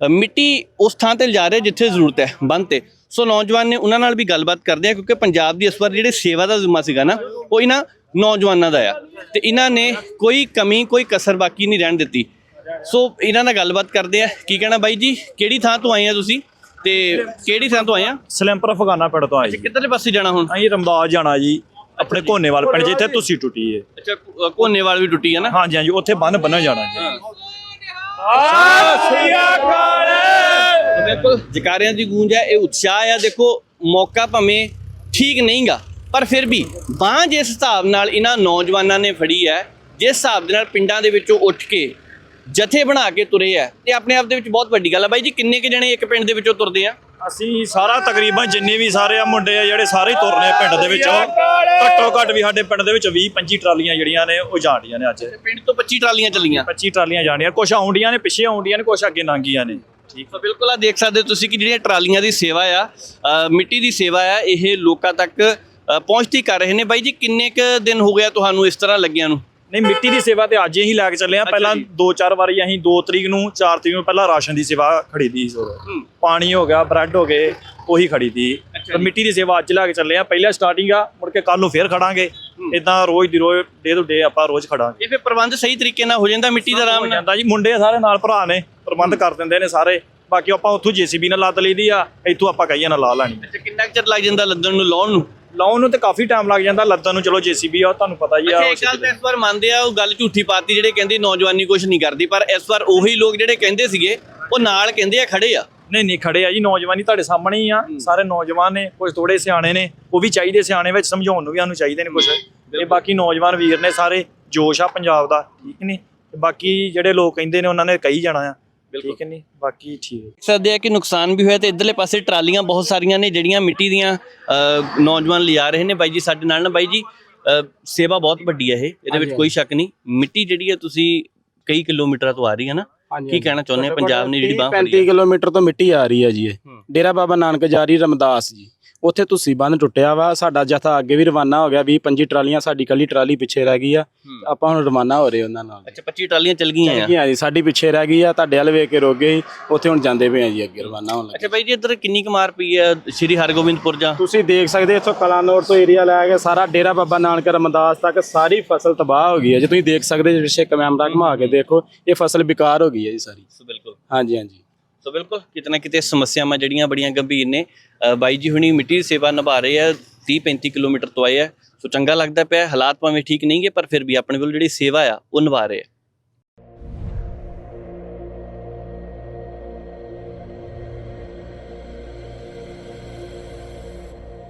ਮਿੱਟੀ ਉਸ ਥਾਂ ਤੇ ਲਿਜਾ ਰਹੇ ਜਿੱਥੇ ਜ਼ਰੂਰਤ ਹੈ ਬੰਦ ਤੇ। ਸੋ ਨੌਜਵਾਨ ਨੇ ਉਹਨਾਂ ਨਾਲ ਵੀ ਗੱਲਬਾਤ ਕਰਦੇ ਆ, ਕਿਉਂਕਿ ਪੰਜਾਬ ਦੀ ਇਸ ਵਾਰ ਜਿਹੜੇ ਸੇਵਾ ਦਾ ਜ਼ਿੰਮਾ ਸੀਗਾ ਨਾ, ਉਹ ਇਹਨਾਂ ਨੌਜਵਾਨਾਂ ਦਾ ਆ। ਤੇ ਇਹਨਾਂ ਨੇ ਕੋਈ ਕਮੀ, ਕੋਈ ਕਸਰ ਬਾਕੀ ਨਹੀਂ ਰਹਿਣ ਦਿੱਤੀ। ਸੋ ਇਹਨਾਂ ਨਾਲ ਗੱਲਬਾਤ ਕਰਦੇ ਆ। ਕੀ ਕਹਿਣਾ ਬਾਈ ਜੀ? ਕਿਹੜੀ ਥਾਂ ਤੋਂ ਆਏ ਆ ਤੁਸੀਂ? ਤੇ ਕਿਹੜੀ ਥਾਂ ਤੋਂ ਆਏ ਆ? ਸਲੈਂਪਰ ਫਗਾਨਾ ਪਿੰਡ ਤੋਂ ਆਏ ਜੀ। ਕਿੱਧਰਲੇ ਪਾਸੇ ਜਾਣਾ ਹੁਣ? ਅਸੀਂ ਰਮਦਾਸ ਜਾਣਾ ਜੀ। ਆਪਣੇ ਕੋਨੇਵਾਲ ਪਿੰਡ ਜਿੱਥੇ ਤੁਸੀਂ ਟੁੱਟੀ ਏ। ਅੱਛਾ ਕੋ- ਕੋਨੇਵਾਲ ਵੀ ਟੁੱਟੀ ਹੈ ਨਾ? ਹਾਂਜੀ ਹਾਂਜੀ ਉੱਥੇ ਬੰਨ ਬੰਨਣ ਜਾਣਾ ਜੀ। ਬਿਲਕੁਲ ਜਕਾਰਿਆਂ ਦੀ ਗੂੰਜ ਹੈ ਇਹ ਉਤਸ਼ਾਹ ਆ। ਦੇਖੋ ਮੌਕਾ ਭਵੇਂ ਠੀਕ ਨਹੀਂਗਾ ਪਰ ਫਿਰ ਵੀ ਬਾਂਹ ਜਿਸ ਹਿਸਾਬ ਨਾਲ ਇਹਨਾਂ ਨੌਜਵਾਨਾਂ ਨੇ ਫੜੀ ਹੈ ਜਿਸ ਹਿਸਾਬ ਦੇ ਨਾਲ ਪਿੰਡਾਂ ਦੇ ਵਿੱਚੋਂ ਉੱਠ ਕੇ ਜਥੇ ਬਣਾ ਕੇ ਤੁਰੇ ਆ ਤੇ ਆਪਣੇ ਆਪ ਦੇ ਵਿੱਚ ਬਹੁਤ ਵੱਡੀ ਗੱਲ ਹੈ ਬਾਈ ਜੀ ਕਿੰਨੇ ਕੁ ਜਣੇ ਇੱਕ ਪਿੰਡ ਦੇ ਵਿੱਚੋਂ ਤੁਰਦੇ ਆ? ਅਸੀਂ ਸਾਰਾ ਤਕਰੀਬਨ ਜਿੰਨੇ ਵੀ ਸਾਰੇ ਆ ਮੁੰਡੇ ਆ ਜਿਹੜੇ ਸਾਰੇ ਹੀ ਤੁਰਨੇ ਆ ਪਿੰਡ ਦੇ ਵਿੱਚੋਂ ਘੱਟੋ ਘੱਟ ਵੀ ਸਾਡੇ ਪਿੰਡ ਦੇ ਵਿੱਚ 20 25 ਟਰਾਲੀਆਂ ਜਿਹੜੀਆਂ ਨੇ ਉਹ ਜਾਣੀਆਂ ਨੇ ਅੱਜ। ਪਿੰਡ ਤੋਂ 25 ਟਰਾਲੀਆਂ ਚੱਲੀਆਂ। 25 ਟਰਾਲੀਆਂ ਜਾਣੀਆਂ ਕੁਛ ਆਉਂਦੀਆਂ ਨੇ ਪਿੱਛੇ ਆਉਂਦੀਆਂ ਨੇ ਕੁਛ ਅੱਗੇ ਲੰਘੀਆਂ ਨੇ। ਠੀਕ ਤਾਂ ਬਿਲਕੁਲ ਆ ਦੇਖ ਸਕਦੇ ਤੁਸੀਂ ਕਿ ਜਿਹੜੀਆਂ ਟਰਾਲੀਆਂ ਦੀ ਸੇਵਾ ਆ ਮਿੱਟੀ ਦੀ ਸੇਵਾ ਆ ਇਹ ਲੋਕਾਂ ਤੱਕ ਪਹੁੰਚਦੀ ਕਰ ਰਹੇ ਨੇ। ਬਾਈ ਜੀ ਕਿੰਨੇ ਕ ਦਿਨ ਹੋ ਗਿਆ ਤੁਹਾਨੂੰ ਇਸ ਤਰ੍ਹਾਂ ਲੱਗਿਆਂ ਨੂੰ? ਨਹੀਂ ਮਿੱਟੀ ਦੀ ਸੇਵਾ ਤੇ ਅੱਜ ਹੀ ਲੈ ਕੇ ਚੱਲੇ ਆ ਪਹਿਲਾਂ ਜੀ। ਦੋ ਚਾਰ ਵਾਰੀ ਅਸੀਂ 2 ਤਰੀਕ ਨੂੰ 4 ਤਰੀਕ ਨੂੰ ਪਹਿਲਾਂ ਰਾਸ਼ਨ ਦੀ ਸੇਵਾ ਖੜੀਦੀ ਸੀ। ਉਦੋਂ। ਹੂੰ। ਪਾਣੀ ਹੋ ਗਿਆ ਬ੍ਰੈਡ ਹੋ ਗਏ ਉਹੀ ਖੜੀਦੀ ਅੱਛਾ ਤੇ ਜੀ। ਮਿੱਟੀ ਦੀ ਸੇਵਾ ਅੱਜ ਲੈ ਕੇ ਚੱਲੇ ਆ ਪਹਿਲਾਂ ਸਟਾਰਟਿੰਗ ਆ ਮੁੜ ਕੇ ਕੱਲ ਨੂੰ ਫੇਰ ਖੜਾਂਗੇ। ਇਦਾਂ ਰੋਜ਼ ਦੀ ਰੋਜ਼ ਡੇ ਤੋਂ ਡੇ ਆਪਾਂ ਰੋਜ਼ ਖੜਾਂਗੇ। ਇਹ ਫਿਰ ਪ੍ਰਬੰਧ ਸਹੀ ਤਰੀਕੇ ਨਾਲ ਹੋ ਜਾਂਦਾ ਮਿੱਟੀ ਦਾ ਆਰਾਮ ਹੋ ਨਾਲ? ਜਾਂਦਾ ਜੀ। ਮੁੰਡੇ ਸਾਰੇ ਨਾਲ ਭਰਾ ਨੇ ਪ੍ਰਬੰਧ ਕਰ ਦਿੰਦੇ ਨੇ ਸਾਰੇ। ਬਾਕੀ ਆਪਾਂ ਉੱਥੋਂ ਜੀਸੀਬੀ ਨਾਲ ਲੱਦ ਲਈਦੀ ਆ ਇੱਥੋਂ ਆਪਾਂ ਕਹੀਏ ਨਾਲ ਲਾ ਲੈਣੀ। ਅੱਛਾ ਕਿੰਨਾ ਕੁ ਚਿਰ ਲੱਗ ਜਾਂਦਾ ਲੱਦਣ ਨੂੰ ਲਾਉਣ ਨੂੰ? ਲਾਉਣ ਨੂੰ ਤੇ ਕਾਫੀ ਟਾਈਮ ਲੱਗ ਜਾਂਦਾ ਲੱਦਣ ਨੂੰ। ਚਲੋ ਜੀਸੀਬੀ ਆ ਉਹ ਤੁਹਾਨੂੰ ਪਤਾ ਹੀ ਆ ਉਹ ਇੱਕ ਗੱਲ ਤਾਂ ਇਸ ਵਾਰ ਮੰਨਦੇ ਆ ਉਹ ਗੱਲ ਝੂਠੀ ਪਾਤੀ ਜਿਹੜੇ ਕਹਿੰਦੇ ਨੌਜਵਾਨੀ ਕੁਝ ਨਹੀਂ ਕਰਦੀ ਪਰ ਇਸ ਵਾਰ ਉਹੀ ਲੋਕ ਜਿਹੜੇ ਕਹਿੰਦੇ ਸੀਗੇ ਉਹ ਨਾਲ ਕਹਿੰਦੇ ਆ ਖੜੇ ਆ। ਨਹੀਂ ਨਹੀਂ ਖੜੇ ਆ ਜੀ ਨੌਜਵਾਨੀ ਤੁਹਾਡੇ ਸਾਹਮਣੇ ਹੀ ਆ। ਸਾਰੇ ਨੌਜਵਾਨ ਨੇ ਕੁਝ ਥੋੜੇ ਸਿਆਣੇ ਨੇ ਉਹ ਵੀ ਚਾਹੀਦੇ ਸਿਆਣੇ ਵਿੱਚ ਸਮਝਾਉਣ ਨੂੰ ਵੀ ਸਾਨੂੰ ਚਾਹੀਦੇ ਨੇ ਕੁਝ ਤੇ ਬਾਕੀ ਨੌਜਵਾਨ ਵੀਰ ਨੇ ਸਾਰੇ ਜੋਸ਼ ਆ ਪੰਜਾਬ ਦਾ ਠੀਕ ਨਹੀਂ? ਤੇ ਬਾਕੀ ਜਿਹੜੇ ਲੋਕ ਕਹਿੰਦੇ ਨੇ ਉਹਨਾਂ ਨੇ ਕਹੀ ਜਾਣਾ ਆ। ਠੀਕ ਨਹੀਂ? ਬਾਕੀ ਠੀਕ ਹੈ। ਸਕਦੇ ਆ ਕਿ ਨੁਕਸਾਨ ਵੀ ਹੋਇਆ ਤੇ ਇਧਰਲੇ ਪਾਸੇ ਟਰਾਲੀਆਂ ਬਹੁਤ ਸਾਰੀਆਂ ਨੇ ਜਿਹੜੀਆਂ ਮਿੱਟੀ ਦੀਆਂ ਅ, ਨੌਜਵਾਨ ਲਿਜਾ ਰਹੇ ਨੇ ਬਾਈ ਜੀ ਸਾਡੇ ਨਾਲ ਨਾ ਬਾਈ ਜੀ। ਅ, ਸੇਵਾ ਬਹੁਤ ਵੱਡੀ ਹੈ ਇਹ ਇਹਦੇ ਵਿੱਚ ਕੋਈ ਸ਼ੱਕ ਨਹੀਂ। ਮਿੱਟੀ ਜਿਹੜੀ ਹੈ ਤੁਸੀਂ ਕਈ ਕਿਲੋਮੀਟਰਾਂ ਤੋਂ ਆ ਰਹੀ ਹੈ ਨਾ। ਕੀ ਕਹਿਣਾ ਚਾਹੁੰਦੇ ਆ ਪੰਜਾਬ ਨੇ ਜਿਹੜੀ ਬਾਹ ਫੜੀ 35 ਹੈ ਕਿਲੋਮੀਟਰ ਤੋਂ ਮਿੱਟੀ ਆ ਰਹੀ ਹੈ ਜੀ। ਇਹ ਹੂੰ। ਡੇਰਾ ਬਾਬਾ ਨਾਨਕ ਜਾਰੀ ਰਮਦਾਸ ਜੀ। ਉੱਥੇ ਤੁਸੀਂ ਬੰਨ ਟੁੱਟਿਆ ਵਾ ਸਾਡਾ ਜਥਾ ਅੱਗੇ ਵੀ ਰਵਾਨਾ ਹੋ ਗਿਆ 20 25 ਟਰਾਲੀਆਂ ਸਾਡੀ ਕੱਲੀ ਟਰਾਲੀ ਪਿੱਛੇ ਰਹਿ ਗਈ ਆ। ਆਪਾਂ ਹੁਣ ਰਵਾਨਾ ਹੋ ਰਹੇ ਉਹਨਾਂ ਨਾਲ। ਅੱਛਾ 25 ਟਰਾਲੀਆਂ ਚੱਲ ਗਈਆਂ ਆ? ਕੀ ਆ ਜੀ ਸਾਡੀ ਪਿੱਛੇ ਰਹਿ ਗਈ ਆ ਤੁਹਾਡੇ ਵੱਲ ਵੇਖ ਕੇ ਰੁਕ ਗਏ ਉੱਥੇ ਹੁਣ ਜਾਂਦੇ ਪਏ ਆ ਜੀ ਅੱਗੇ ਰਵਾਨਾ ਹੋਣ ਲੱਗੇ। ਅੱਛਾ ਬਾਈ ਜੀ ਇੱਧਰ ਕਿੰਨੀ ਕੁ ਮਾਰ ਪਈ ਹੈ ਸ਼੍ਰੀ ਹਰਗੋਬਿੰਦਪੁਰ ਜਾਂ? ਤੁਸੀਂ ਦੇਖ ਸਕਦੇ ਇੱਥੋਂ ਕਲਾਨੌਰ ਤੋਂ ਏਰੀਆ ਲੈ ਕੇ ਸਾਰਾ ਡੇਰਾ ਬਾਬਾ ਨਾਨਕ ਰਮਦਾਸ ਤੱਕ ਸਾਰੀ ਫਸਲ ਤਬਾਹ ਹੋ ਗਈ ਹੈ ਜੇ। ਤੁਸੀਂ ਦੇਖ ਸਕਦੇ ਜੇ ਪਿੱਛੇ ਕੈਮਰਾ ਘੁਮਾ ਕੇ ਦੇਖੋ ਇਹ ਫਸਲ ਬਿਕਾਰ ਹੋ ਗਈ ਹੈ ਜੀ ਸਾਰੀ। ਬਿਲਕੁਲ। ਹਾਂਜੀ ਹਾਂਜੀ। ਸੋ ਬਿਲਕੁਲ ਕਿਤੇ ਨਾ ਕਿਤੇ ਸਮੱਸਿਆਵਾਂ ਜਿਹੜੀਆਂ ਬੜੀਆਂ ਗੰਭੀਰ ਨੇ। ਅ, ਬਾਈ ਜੀ ਹੁਣੀ ਮਿੱਟੀ ਦੀ ਸੇਵਾ ਨਿਭਾ ਰਹੇ ਆ 30 35 ਕਿਲੋਮੀਟਰ ਤੋਂ ਆਏ ਆ। ਸੋ ਚੰਗਾ ਲੱਗਦਾ ਪਿਆ ਹਾਲਾਤ ਭਾਵੇਂ ਠੀਕ ਨਹੀਂਗੇ ਪਰ ਫਿਰ ਵੀ ਆਪਣੇ ਵੱਲ ਜਿਹੜੀ ਸੇਵਾ ਆ ਉਹ ਨਿਭਾ ਰਹੇ ਆ।